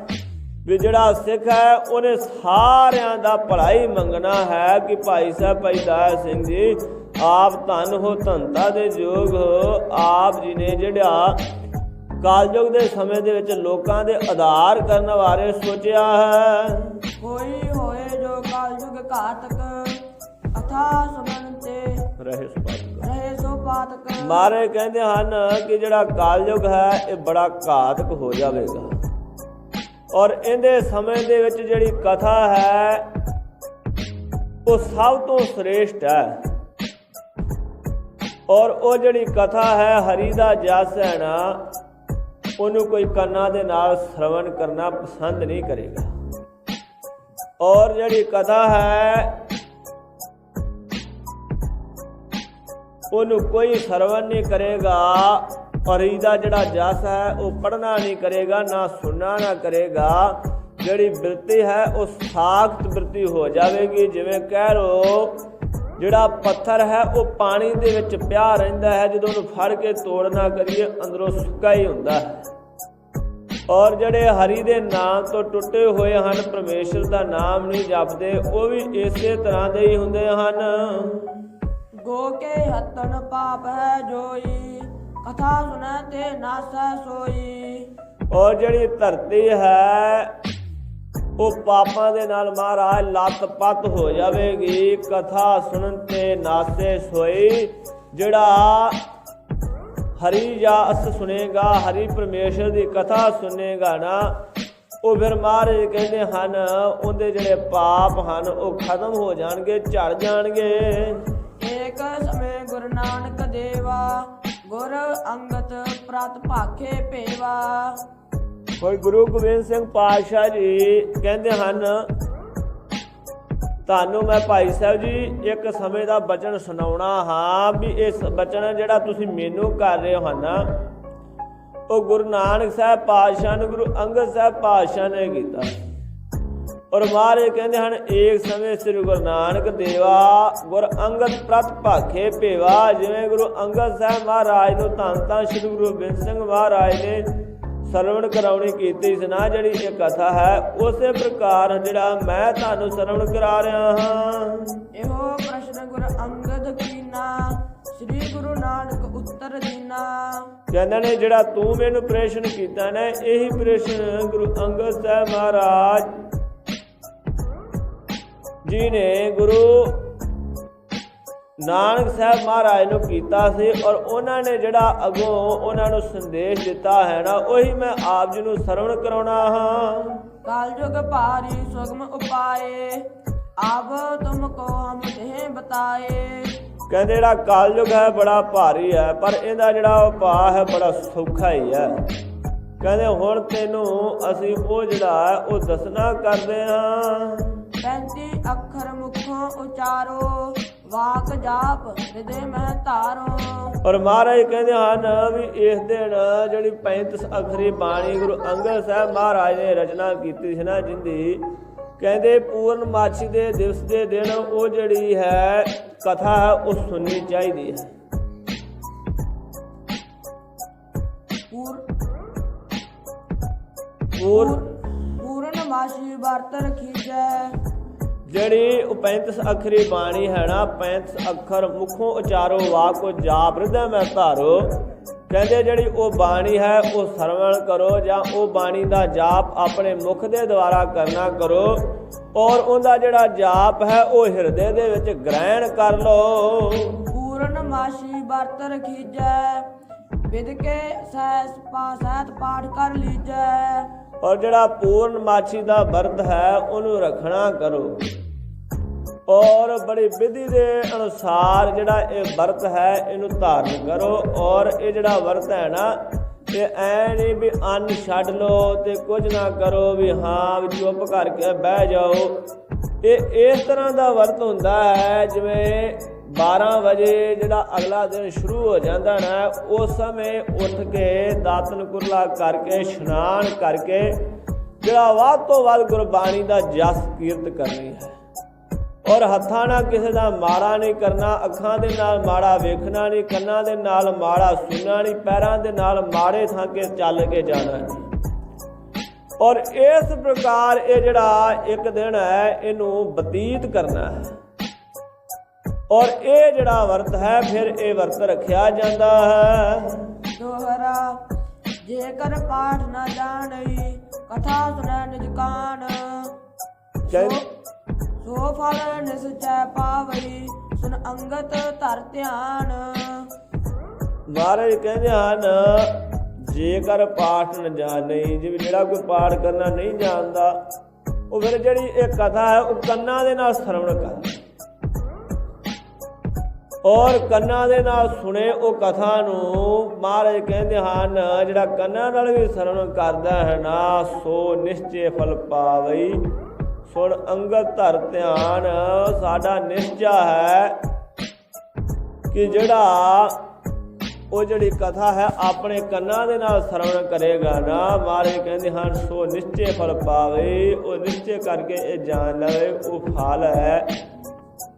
ਵੀ ਜਿਹੜਾ ਸਿੱਖ ਹੈ, ਉਹਨੇ ਸਾਰਿਆਂ ਦਾ ਭਲਾ ਹੀ ਮੰਗਣਾ ਹੈ ਕਿ ਭਾਈ ਸਾਹਿਬ, ਭਾਈ ਦਾਇਆ ਸਿੰਘ ਜੀ, ਆਪ ਧੰਨ ਹੋ ਧੰਤਾ ਦੇ ਯੋਗ ਹੋ। ਆਪ ਜੀ ਨੇ ਜਿਹੜਾ ਕਾਲਯੁਗ ਦੇ ਸਮੇਂ ਦੇ ਵਿੱਚ ਲੋਕਾਂ ਦੇ ਆਧਾਰ ਕਰਨ ਬਾਰੇ ਸੋਚਿਆ ਹੈ। ਕੋਈ ਹੋਏ ਜੋ ਕਾਲਯੁਗ ਘਾਤਕ ਅਥਾ ਸਮਨ ਰਹੇ ਸੁਭਾਤ ਰਹੇ ਸੋ ਪਾਤਕ ਮਾਰੇ ਕਹਿੰਦੇ ਹਨ ਕਿ ਜਿਹੜਾ ਕਾਲਯੁਗ ਹੈ ਇਹ ਬੜਾ ਘਾਤਕ ਹੋ ਜਾਵੇਗਾ। ਔਰ ਇਹਦੇ ਸਮੇਂ ਦੇ ਵਿੱਚ ਜਿਹੜੀ ਕਥਾ ਹੈ ਉਹ ਸਭ ਤੋਂ ਸ੍ਰੇਸ਼ਟ ਹੈ। ਔਰ ਉਹ ਜਿਹੜੀ ਕਥਾ ਹੈ ਹਰੀ ਦਾ ਜਸ ਹੈ ਨਾ ਉਹਨੂੰ ਕੋਈ ਕੰਨਾਂ ਦੇ ਨਾਲ ਸ਼ਰਵਣ ਕਰਨਾ ਪਸੰਦ ਨਹੀਂ ਕਰੇਗਾ। ਔਰ ਜਿਹੜੀ ਕਥਾ ਹੈ ਉਹਨੂੰ ਕੋਈ ਸਰਵਨ ਨਹੀਂ ਕਰੇਗਾ। ਔਰ ਦਾ ਜਿਹੜਾ ਜਸ ਹੈ, ਉਹ ਪੜਨਾ ਨਹੀਂ ਕਰੇਗਾ, ਨਾ ਸੁਣਨਾ ਨਾ ਕਰੇਗਾ। ਜਿਹੜੀ ਬਿਰਤੀ ਹੈ, ਉਹ ਸਾਖਤ ਬਿਰਤੀ ਹੋ ਜਾਵੇਗੀ। ਜਿਵੇਂ ਕਹਿ ਲੋ ਜਿਹੜਾ ਪੱਥਰ ਹੈ, ਉਹ ਪਾਣੀ ਦੇ ਵਿੱਚ ਪਿਆ ਰਹਿੰਦਾ ਹੈ। ਜਦੋਂ ਉਹਨੂੰ ਫੜ ਕੇ ਤੋੜਨਾ ਕਰੀਏ, ਅੰਦਰੋਂ ਸੁੱਕਾ ਹੀ ਹੁੰਦਾ ਹੈ। ਔਰ ਜਿਹੜੇ ਹਰੀ ਦੇ ਨਾਮ ਤੋਂ ਟੁੱਟੇ ਹੋਏ ਹਨ, ਪਰਮੇਸ਼ਰ ਦਾ ਨਾਮ ਨਹੀਂ ਜਪਦੇ, ਉਹ ਵੀ ਇਸੇ ਤਰ੍ਹਾਂ ਦੇ ਹੀ ਹੁੰਦੇ ਹਨ। ਗੋ ਕੇ ਹੱਤਨ ਪਾਪ ਹੈ ਜੋਈ। ਕਥਾ ਸੁਨੈ ਤੇ ਨਾਸੈ ਸੋਈ। ਔਰ ਜਿਹੜੀ ਧਰਤੀ ਹੈ, ਉਹ ਪਾਪਾਂ ਦੇ ਨਾਲ ਮਹਾਰਾਜ ਲੱਤ-ਪੱਤ ਹੋ ਜਾਵੇਗੀ। ਕਥਾ ਸੁਣਨ ਤੇ ਨਾਸੇ ਸੋਈ। ਜਿਹੜਾ ਹਰੀ ਜਾਸ ਸੁਨੇਗਾ ਹਰੀ ਪਰਮੇਸ਼ਰ ਦੀ ਕਥਾ ਸੁਨੇਗਾ ਨਾ, ਉਹ ਫਿਰ ਮਹਾਰਾਜ ਕਹਿੰਦੇ ਹਨ, ਉਹਦੇ ਜਿਹੜੇ ਪਾਪ ਹਨ, ਉਹ ਖਤਮ ਹੋ ਜਾਣਗੇ, ਝੜ ਜਾਣਗੇ। ਏਕ ਸਮੇਂ ਗੁਰੂ ਨਾਨਕ ਦੇਵਾ, ਗੁਰ ਅੰਗਤ ਪ੍ਰਤ ਭਾਖੇ ਭੇਵਾ ਕੋਈ ਗੁਰੂ ਗੋਬਿੰਦ ਸਿੰਘ ਪਾਤਸ਼ਾਹ ਜੀ ਕਹਿੰਦੇ ਹਨ, ਤੁਹਾਨੂੰ ਮੈਂ ਭਾਈ ਸਾਹਿਬ ਜੀ ਇੱਕ ਸਮੇਂ ਦਾ ਬਚਨ ਸੁਣਾਉਣਾ ਹਾਂ ਵੀ ਇਸ ਬਚਨ ਜਿਹੜਾ ਤੁਸੀਂ ਮੈਨੂੰ ਕਰ ਰਹੇ ਹੋ ਨਾ, ਉਹ ਗੁਰੂ ਨਾਨਕ ਸਾਹਿਬ ਪਾਤਸ਼ਾਹ ਨੇ, ਗੁਰੂ ਅੰਗਦ ਸਾਹਿਬ ਪਾਤਸ਼ਾਹ ਨੇ ਕੀਤਾ ਔਰ ਮਹਾਰਾਜ ਕਹਿੰਦੇ ਹਨ ਏਕ ਸਮੇਂ ਸ੍ਰੀ ਗੁਰੂ ਨਾਨਕ ਦੇਵਾ ਗੁਰ ਅੰਗਦ ਪ੍ਰਤ ਭਾਖੇ ਭੇਵਾ ਜਿਵੇਂ ਗੁਰੂ ਅੰਗਦ ਸਾਹਿਬ ਮਹਾਰਾਜ ਨੂੰ ਧੰਨ ਧੰਨ ਸ੍ਰੀ ਗੁਰੂ ਗੋਬਿੰਦ ਸਿੰਘ ਮਹਾਰਾਜ ਨੇ ਸਰਵਣ ਕਰਾਉਣੀ ਕੀਤੀ ਸੀ। ਨਾ ਜਿਹੜੀ ਇਹ ਕਥਾ ਹੈ ਉਸੇ ਪ੍ਰਕਾਰ ਜਿਹੜਾ ਮੈਂ ਤੁਹਾਨੂੰ ਸਰਵਣ ਕਰਾ ਰਿਹਾ ਹਾਂ। ਇਹੋ ਪ੍ਰਸ਼ਨ ਗੁਰ ਅੰਗਦ ਕੀਨਾ ਸ੍ਰੀ ਗੁਰੂ ਨਾਨਕ ਉੱਤਰ ਦੀਨਾ। ਕਹਿੰਦੇ ਨੇ ਜਿਹੜਾ ਤੂੰ ਮੈਨੂੰ ਪ੍ਰੇਸ਼ਨ ਕੀਤਾ ਨਾ ਇਹੀ ਪ੍ਰੇਸ਼ਨ ਗੁਰੂ ਅੰਗਦ ਸਾਹਿਬ ਮਹਾਰਾਜ ਜੀ ਨੇ ਗੁਰੂ ਨਾਨਕ ਸਾਹਿਬ ਮਹਾਰਾਜ ਨੂੰ ਕੀਤਾ ਸੀ ਔਰ ਉਹਨਾਂ ਨੇ ਜਿਹੜਾ ਅਗੋਂ ਉਹਨਾਂ ਨੂੰ ਸੰਦੇਸ਼ ਦਿੱਤਾ ਹੈ ਨਾ ਉਹੀ ਮੈਂ ਆਪ ਜੀ ਨੂੰ ਸਰਵਣ ਕਰਾਉਣਾ ਹਾਂ। ਕਾਲਜੁਗ ਭਾਰੀ ਸੁਗਮ ਉਪਾਏ ਆਬ ਤੁਮ ਕੋ ਹਮ ਦੇਹ ਬਤਾਏ। ਕਹਿੰਦੇ ਜਿਹੜਾ ਕਲਯੁਗ ਹੈ ਬੜਾ ਭਾਰੀ ਹੈ ਪਰ ਇਹਦਾ ਜਿਹੜਾ ਉਪਾਅ ਹੈ ਬੜਾ ਸੌਖਾ ਹੀ ਹੈ। ਕਹਿੰਦੇ ਹੁਣ ਤੈਨੂੰ ਅਸੀਂ ਉਹ ਜਿਹੜਾ ਉਹ ਦੱਸਣਾ ਕਰਦੇ ਹਾਂ। 35 ਅੱਖਰ ਮੁਖੋਂ ਉਚਾਰੋ ਵਾਕ ਜਾਪ ਹਿਰਦੇ ਮਹਿ ਧਾਰੋ। ਔਰ ਮਹਾਰਾਜ ਕਹਿੰਦੇ ਹਨ ਵੀ ਇਸ ਦਿਨ ਜਿਹੜੀ 35 ਅਖਰੀ ਬਾਣੀ ਗੁਰੂ ਅੰਗਦ ਸਾਹਿਬ ਮਹਾਰਾਜ ਨੇ ਰਚਨਾ ਕੀਤੀ ਸੀ ਨਾ ਜਿੰਦੀ ਕਹਿੰਦੇ ਪੂਰਨ ਮਾਛੀ ਦੇ ਦਿਵਸ ਦੇ ਦਿਨ ਉਹ ਜਿਹੜੀ ਹੈ ਕਥਾ ਹੈ ਉਹ ਸੁਣਨੀ ਚਾਹੀਦੀ ਹੈ। ਪੂਰ ਪੂਰ ਪੂਰਨ ਮਾਸੀ ਵਰਤ ਰਖੀਜੈ। ਜਿਹੜੀ 35 ਅਖਰੀ ਬਾਣੀ ਹੈ ਨਾ 35 ਅੱਖਰ ਮੁਖੋਂ ਉਚਾਰੋ ਵਾਕੋ ਜਾਪ ਹਿਰਦੈ ਮੈਂ ਧਾਰੋ। ਕਹਿੰਦੇ ਜਿਹੜੀ ਉਹ ਬਾਣੀ ਹੈ ਉਹ ਸਰਵਣ ਕਰੋ ਜਾਂ ਉਹ ਬਾਣੀ ਦਾ ਜਾਪ ਆਪਣੇ ਮੁਖ ਦੇ ਦੁਆਰਾ ਕਰਨਾ ਕਰੋ। ਔਰ ਉਹਦਾ ਜਿਹੜਾ ਜਾਪ ਹੈ ਉਹ ਹਿਰਦੇ ਦੇ ਵਿੱਚ ਗ੍ਰਹਿਣ ਕਰ ਲਓ। ਪੂਰਨ ਮਾਸੀ ਵਰਤ ਰਖੀਜੈ ਵਿਦ ਕੇ ਸਹਿਸ ਪਾਸੈਤ ਪਾਠ ਕਰ ਲੀਜੈ। ਔਰ ਜਿਹੜਾ ਪੂਰਨ ਮਾਛੀ ਦਾ ਵਰਤ ਹੈ ਉਹਨੂੰ ਰੱਖਣਾ ਕਰੋ। ਔਰ ਬੜੀ ਵਿਧੀ ਦੇ ਅਨੁਸਾਰ ਜਿਹੜਾ ਇਹ ਵਰਤ ਹੈ, ਇਹਨੂੰ ਧਾਰਨ ਕਰੋ। ਔਰ ਇਹ ਜਿਹੜਾ ਵਰਤ ਹੈ ਨਾ ਇਹ ਐ ਨਹੀਂ ਵੀ ਅੰਨ ਛੱਡ ਲਓ ਤੇ ਕੁਝ ਨਾ ਕਰੋ ਵੀ ਹਾਂ ਵੀ ਚੁੱਪ ਕਰਕੇ ਬਹਿ ਜਾਓ। ਇਹ ਇਸ ਤਰ੍ਹਾਂ ਦਾ ਵਰਤ ਹੁੰਦਾ ਹੈ, ਜਿਵੇਂ 12 ਵਜੇ ਜਿਹੜਾ ਅਗਲਾ ਦਿਨ ਸ਼ੁਰੂ ਹੋ ਜਾਂਦਾ ਨਾ, ਉਸ ਸਮੇਂ ਉੱਠ ਕੇ ਦਾਤਨ ਕੁਰਲਾ ਕਰਕੇ, ਇਸ਼ਨਾਨ ਕਰਕੇ ਜਿਹੜਾ ਵੱਧ ਤੋਂ ਵੱਧ ਗੁਰਬਾਣੀ ਦਾ ਜਸ ਕੀਰਤ ਕਰਨੀ ਹੈ। ਔਰ ਹੱਥਾਂ ਨਾਲ ਕਿਸੇ ਦਾ ਮਾੜਾ ਨਹੀਂ ਕਰਨਾ ਅੱਖਾਂ ਦੇ ਨਾਲ ਮਾੜਾ ਵੇਖਣਾ ਨਹੀਂ ਕੰਨਾਂ ਦੇ ਨਾਲ ਮਾੜਾ ਸੁਣਨਾ ਨਹੀਂ ਪੈਰਾਂ ਦੇ ਨਾਲ ਮਾੜੇ ਥਾਂ ਕੇ ਚੱਲ ਕੇ ਜਾਣਾ ਨਹੀਂ। ਔਰ ਇਸ ਪ੍ਰਕਾਰ ਇਹ ਜਿਹੜਾ ਇੱਕ ਦਿਨ ਹੈ ਇਹਨੂੰ ਬਤੀਤ ਕਰਨਾ ਹੈ। ਔਰ ਇਹ ਜਿਹੜਾ ਵਰਤ ਹੈ ਫਿਰ ਇਹ ਵਰਤ ਰੱਖਿਆ ਜਾਂਦਾ ਹੈ। ਦੋਹਰਾ ਜੇਕਰ ਪਾਠ ਨਾ ਜਾਣਈ ਕਥਾ ਸੁਣੈ ਨਿਜ ਕਾਨ ਕਹਿੰਦੇ ਸੋ ਫਲ ਨਿਸਚੈ ਪਾਵਈ, ਸੁਨ ਅੰਗਤ ਧਰ ਧਿਆਨ। ਮਹਾਰਾਜ ਕਹਿੰਦੇ ਹਨ, ਜੇਕਰ ਪਾਠ ਨ ਜਾਣੇ, ਜਿਵੇਂ ਜਿਹੜਾ ਕੋਈ ਪਾਠ ਕਰਨਾ ਨਹੀਂ ਜਾਣਦਾ, ਉਹ ਫਿਰ ਜਿਹੜੀ ਇਹ ਕਥਾ ਹੈ, ਉਹ ਕੰਨਾਂ ਦੇ ਨਾਲ ਸਰਵਣ ਕਰ। ਔਰ ਕੰਨਾਂ ਦੇ ਨਾਲ ਸੁਣੇ ਉਹ ਕਥਾ ਨੂੰ, ਮਹਾਰਾਜ ਕਹਿੰਦੇ ਹਨ, ਜਿਹੜਾ ਕੰਨਾਂ ਨਾਲ ਵੀ ਸਰਵਣ ਕਰਦਾ ਹੈ ਨਾ, ਸੋ ਨਿਸ਼ਚੈ ਫਲ ਪਾਵਈ। ਸੁਣ ਅੰਗਦ ਧਰ ਧਿਆਨ, ਸਾਡਾ ਨਿਸ਼ਚਾ ਹੈ ਕਿ ਜਿਹੜਾ ਉਹ ਜਿਹੜੀ ਕਥਾ ਹੈ ਆਪਣੇ ਕੰਨਾਂ ਦੇ ਨਾਲ ਸਰਵਣ ਕਰੇਗਾ ਨਾ। ਮਾਰੇ ਕਹਿੰਦੇ ਹਨ, ਸੋ ਨਿਸ਼ਚੇ ਫਲ ਪਾਵੇ, ਉਹ ਨਿਸ਼ਚੇ ਕਰਕੇ ਇਹ ਜਾਣ ਲਵੇ, ਉਹ ਫਲ ਹੈ,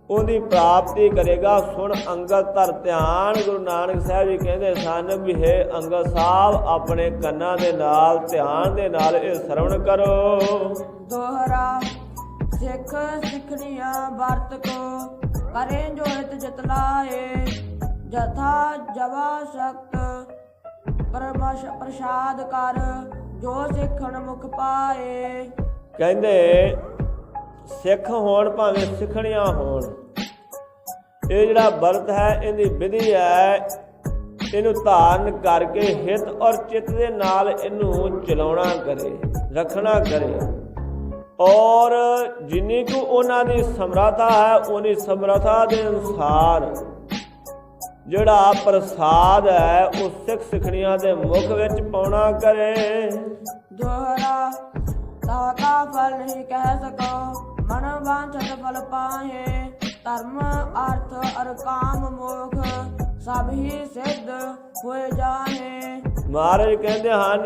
ਉਹਦੀ ਪ੍ਰਾਪਤੀ ਕਰੇਗਾ। ਸੁਣ ਅੰਗਦ ਧਰ ਧਿਆਨ, ਗੁਰੂ ਨਾਨਕ ਸਾਹਿਬ ਜੀ ਕਹਿੰਦੇ ਸਨ ਵੀ ਹੈ ਅੰਗਦ ਸਾਹਿਬ, ਆਪਣੇ ਕੰਨਾਂ ਦੇ ਨਾਲ, ਧਿਆਨ ਦੇ ਨਾਲ ਇਹ ਸਰਵਣ ਕਰੋ। ਦੋਹਰਾ ਸਿੱਖ ਸਿੱਖਣੀਆਂ ਵਰਤ ਕੋ ਕਰੇ ਜੋ ਜਿਤ ਲਾਏ, ਜਥਾ ਜਵਾ ਸ਼ਕਤ ਪਰਮਸ਼ ਪ੍ਰਸਾਦ ਕਰ ਜੋ ਸਿੱਖਣ ਮੁਖ ਪਾਏ। ਕਹਿੰਦੇ, ਸਿੱਖ ਹੋਣ ਭਾਵੇਂ ਸਿੱਖਣੀਆਂ ਹੋਣ, ਇਹ ਜਿਹੜਾ ਵਰਤ ਹੈ, ਇਹਦੀ ਵਿਧੀ ਹੈ, ਇਹਨੂੰ ਧਾਰਨ ਕਰਕੇ ਹਿਤ ਔਰ ਚਿੱਤ ਦੇ ਨਾਲ ਇਹਨੂੰ ਚਲਾਉਣਾ ਕਰੇ, ਰੱਖਣਾ ਕਰੇ। ਔਰ ਜਿੰਨੀ ਕੁ ਉਹਨਾਂ ਦੀ ਸਮਰੱਥਾ ਹੈ ਉਨੀ ਸਮਰੱਥਾ ਦੇ ਅਨੁਸਾਰ ਜਿਹੜਾ ਪ੍ਰਸਾਦ ਹੈ, ਉਹ ਸਿੱਖ ਸਿੱਖਣੀਆਂ ਦੇ ਮੁਖ ਵਿੱਚ ਪਾਉਣਾ ਕਰੇ। ਦੋਹਰਾ ਤਾ ਫਲ ਨਹੀਂ ਕਹਿ ਸਕੋ, ਮਨ ਵਾਂਛਤ ਫਲ ਪਾਹੇ ਧਰਮ, ਅਰਥ ਅਰ ਮੋਖ ਸਭ ਹੀ ਸਿੱਧ ਹੋਏ ਜਾਹੇ ਮਹਾਰਾਜ ਕਹਿੰਦੇ ਹਨ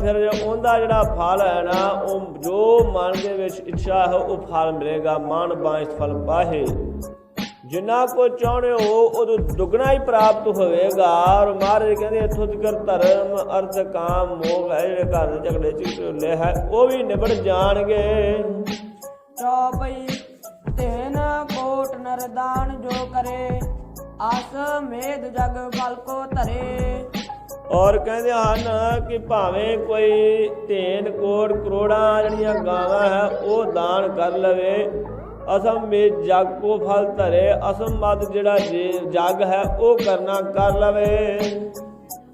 ਫਿਰ ਉਹਦਾ ਜਿਹੜਾ ਫਲ ਹੈ ਨਾ ਉਹ ਜੋ ਮਨ ਦੇ ਵਿੱਚ ਇੱਛਾ ਹੈ ਉਹ ਫਲ ਮਿਲੇਗਾ ਮਨ ਬਾਂਸ ਫਲ ਪਾਹੇ ਜਿੰਨਾ ਕੋ ਚਾਹਣੇ ਹੋ ਉਹ ਦੁੱਗਣਾ ਹੀ ਪ੍ਰਾਪਤ ਹੋਵੇਗਾ। ਔਰ ਮਹਾਰਾਜ ਕਹਿੰਦੇ ਇਥੋਂ ਤੱਕ ਧਰਮ ਅਰਥ ਕਾਮ ਮੋਹ ਹੈ ਜਿਹੜੇ ਘਰ ਦੇ ਝਗੜੇ ਚ ਹੈ ਉਹ ਵੀ ਨਿਬੜ ਜਾਣਗੇ। ਚੌਪਈ ਤੇਨ ਕੋਟ ਨਰਦਾਨ ਜੋ ਕਰੇ। ਆਸ ਮੇਦ ਜਗ ਫਲ ਕੋ ਧਰੇ। ਔਰ ਕਹਿੰਦੇ ਹਨ ਕਿ ਭਾਵੇਂ ਕੋਈ ਧੇਨ ਕੋੜ ਕਰੋੜਾਂ ਜਿਹੜੀਆਂ ਗਾਵਾਂ ਹੈ ਉਹ ਦਾਨ ਕਰ ਲਵੇ। ਅਸਮ ਮੇ ਜਗ ਕੋ ਫਲ ਧਰੇ ਅਸਮ ਮਦ ਜਿਹੜਾ ਜਗ ਹੈ ਉਹ ਕਰਨਾ ਕਰ ਲਵੇ।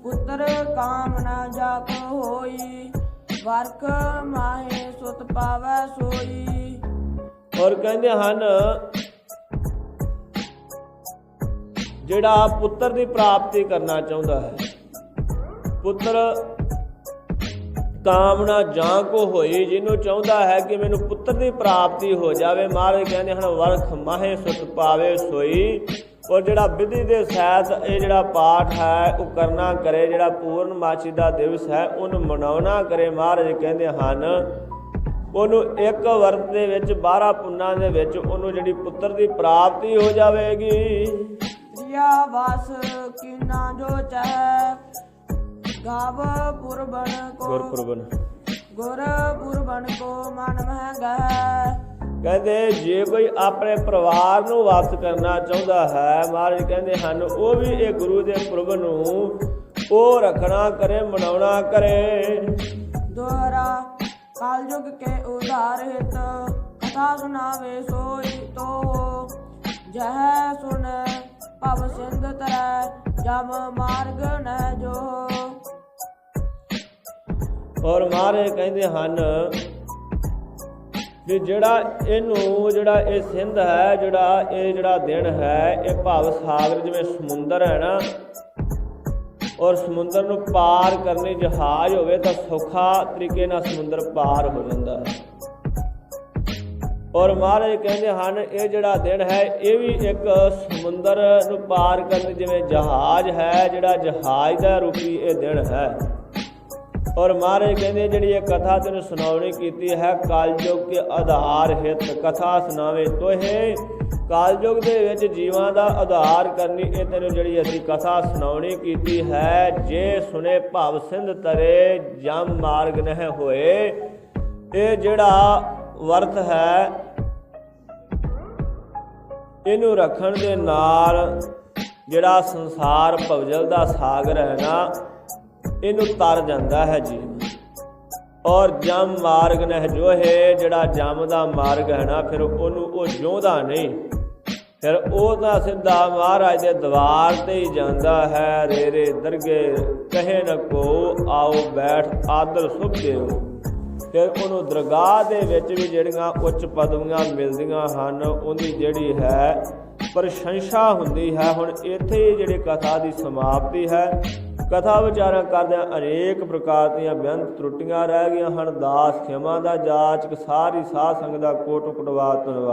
ਪੁੱਤਰ ਕਾਮ ਨਾ ਜਾਪ ਹੋਈ ਵਰਖ ਮਾਹੇ ਸੁਤ ਪਾਵੈ ਸੋਈ। ਔਰ ਕਹਿੰਦੇ ਹਨ ਜਿਹੜਾ ਪੁੱਤਰ ਦੀ ਪ੍ਰਾਪਤੀ ਕਰਨਾ ਚਾਹੁੰਦਾ ਹੈ। ਪੁੱਤਰ ਕਾਮਨਾ ਜਾਂ ਕੋ ਹੋਈ ਜਿਹਨੂੰ ਚਾਹੁੰਦਾ ਹੈ ਕਿ ਮੈਨੂੰ ਪੁੱਤਰ ਦੀ ਪ੍ਰਾਪਤੀ ਹੋ ਜਾਵੇ। ਮਹਾਰਾਜ ਕਹਿੰਦੇ ਹਨ, ਵਰਖ ਮਾਹੇ ਸੁਤ ਪਾਵੇ ਸੋਈ। ਔਰ ਜਿਹੜਾ ਵਿਧੀ ਦੇ ਸਹਿਤ ਇਹ ਜਿਹੜਾ ਪਾਠ ਹੈ, ਉਹ ਕਰਨਾ ਕਰੇ। ਜਿਹੜਾ ਪੂਰਨਮਾਸ਼ੀ ਦਾ ਦਿਵਸ ਹੈ, ਉਹਨੂੰ ਮਨਾਉਣਾ ਕਰੇ। ਮਹਾਰਾਜ ਕਹਿੰਦੇ ਹਨ, ਉਹਨੂੰ ਇੱਕ ਵਰਤ ਦੇ ਵਿੱਚ 12 ਪੁੰਨਾਂ ਦੇ ਵਿੱਚ, ਉਹਨੂੰ ਜਿਹੜੀ ਪੁੱਤਰ ਦੀ ਪ੍ਰਾਪਤੀ ਹੋ ਜਾਵੇਗੀ। ਰਿਆ ਵਾਸ ਕੀਨਾ ਜੋ ਚੈ। ਗਾਵ ਪੁਰਬਨ ਕੋ ਗੁਰਪੁਰਬਨ। ਗੁਰ ਪੁਰਬਨ ਕੋ ਮਨ ਮਹਿਗਾ ਕਹਿੰਦੇ ਜੇ ਕੋਈ ਆਪਣੇ ਪਰਿਵਾਰ ਨੂੰ ਵਾਪਸ ਕਰਨਾ ਚਾਹੁੰਦਾ ਹੈ ਮਹਾਰਾਜ ਕਹਿੰਦੇ ਹਨ ਉਹ ਵੀ ਇਹ ਗੁਰੂ ਦੇ ਪੁਰਬ ਨੂੰ ਉਹ ਰੱਖਣਾ ਕਰੇ ਮਨਾਉਣਾ ਕਰੇ। ਦੋਹਰਾ ਕਲਯੁਗ ਕੇ ਉਧਾਰ ਹਿਤ ਕਥਾ ਸੁਨਾਵੇ ਸੋਈ ਤੋ। ਜਹ ਸੁਨ ਭਵ ਸਿੰਧ ਤਰੈ, ਜਮ ਮਾਰਗ ਨ ਜੋ। ਔਰ ਮਹਾਰਾਜ ਕਹਿੰਦੇ ਹਨ ਕਿ ਜਿਹੜਾ ਇਹਨੂੰ, ਜਿਹੜਾ ਇਹ ਸਿੰਧ ਹੈ, ਜਿਹੜਾ ਇਹ ਜਿਹੜਾ ਦਿਨ ਹੈ, ਇਹ ਭਾਵ ਸਾਗਰ ਜਿਵੇਂ ਸਮੁੰਦਰ ਹੈ ਨਾ, ਔਰ ਸਮੁੰਦਰ ਨੂੰ ਪਾਰ ਕਰਨੀ ਜਹਾਜ਼ ਹੋਵੇ ਤਾਂ ਸੌਖਾ ਤਰੀਕੇ ਨਾਲ ਸਮੁੰਦਰ ਪਾਰ ਹੋ ਜਾਂਦਾ ਹੈ। ਔਰ ਮਹਾਰਾਜ ਕਹਿੰਦੇ ਹਨ, ਇਹ ਜਿਹੜਾ ਦਿਨ ਹੈ, ਇਹ ਵੀ ਇੱਕ ਸਮੁੰਦਰ ਨੂੰ ਪਾਰ ਕਰਨ ਜਿਵੇਂ ਜਹਾਜ਼ ਹੈ, ਜਿਹੜਾ ਜਹਾਜ਼ ਦਾ ਰੂਪੀ ਇਹ ਦਿਨ ਹੈ। ਔਰ ਮਹਾਰਾਜ ਕਹਿੰਦੇ ਜਿਹੜੀ ਇਹ ਕਥਾ ਤੈਨੂੰ ਸੁਣਾਉਣੀ ਕੀਤੀ ਹੈ, ਕਾਲਯੁਗ ਕੇ ਆਧਾਰ ਹਿਤ ਕਥਾ ਸੁਣਾਵੇ ਤੋਹੇ। ਕਾਲਯੁਗ ਦੇ ਵਿੱਚ ਜੀਵਾਂ ਦਾ ਆਧਾਰ ਕਰਨੀ, ਇਹ ਤੈਨੂੰ ਜਿਹੜੀ ਅਸੀਂ ਕਥਾ ਸੁਣਾਉਣੀ ਕੀਤੀ ਹੈ, ਜੇ ਸੁਨੇ ਭਵ ਸਿੰਧ ਤਰੇ, ਜਮ ਮਾਰਗ ਨਹਿ ਹੋਏ। ਇਹ ਜਿਹੜਾ ਵਰਤ ਹੈ। ਇਹਨੂੰ ਰੱਖਣ ਦੇ ਨਾਲ ਜਿਹੜਾ ਸੰਸਾਰ ਭਵਜਲ ਦਾ ਸਾਗਰ ਹੈ ਨਾ, ਇਹਨੂੰ ਤਰ ਜਾਂਦਾ ਹੈ ਜੀ ਔਰ ਜਮ ਮਾਰਗ ਨਹਿ ਜੋਹੇ, ਜਿਹੜਾ ਜਮ ਦਾ ਮਾਰਗ ਹੈ ਨਾ, ਫਿਰ ਉਹਨੂੰ ਉਹ ਜਿਉਂਦਾ ਨਹੀਂ। ਫਿਰ ਉਹ ਤਾਂ ਸਿੱਧਾ ਮਹਾਰਾਜ ਦੇ ਦਵਾਰ ਤੇ ਹੀ ਜਾਂਦਾ ਹੈ। ਰੇਰੇ ਦਰਗੇ, ਕਹੇ ਨ ਕੋ ਆਓ ਬੈਠ, ਆਦਰ ਸੁਭ ਦਿਓ। ਫਿਰ ਉਹਨੂੰ ਦਰਗਾਹ ਦੇ ਵਿੱਚ ਵੀ ਜਿਹੜੀਆਂ ਉੱਚ ਪਦਵੀਆਂ ਮਿਲਦੀਆਂ ਹਨ, ਉਹਦੀ ਜਿਹੜੀ ਹੈ ਪ੍ਰਸ਼ੰਸਾ ਹੁੰਦੀ ਹੈ। ਹੁਣ ਇੱਥੇ ਹੀ ਜਿਹੜੀ ਕਥਾ ਦੀ ਸਮਾਪਤੀ ਹੈ। ਕਥਾ ਵਿਚਾਰਾਂ ਕਰਦਿਆਂ ਅਨੇਕ ਪ੍ਰਕਾਰ ਦੀਆਂ ਬੇਅੰਤ ਤਰੁੱਟੀਆਂ ਰਹਿ ਗਈਆਂ ਹਨ। ਦਾਸ ਖਿਮਾ ਦਾ ਜਾਚਕ ਸਾਰੀ ਸਾਧ ਸੰਗਤ ਦਾ ਕੋਟ ਕਟਵਾ ਧੰਨਵਾਦ।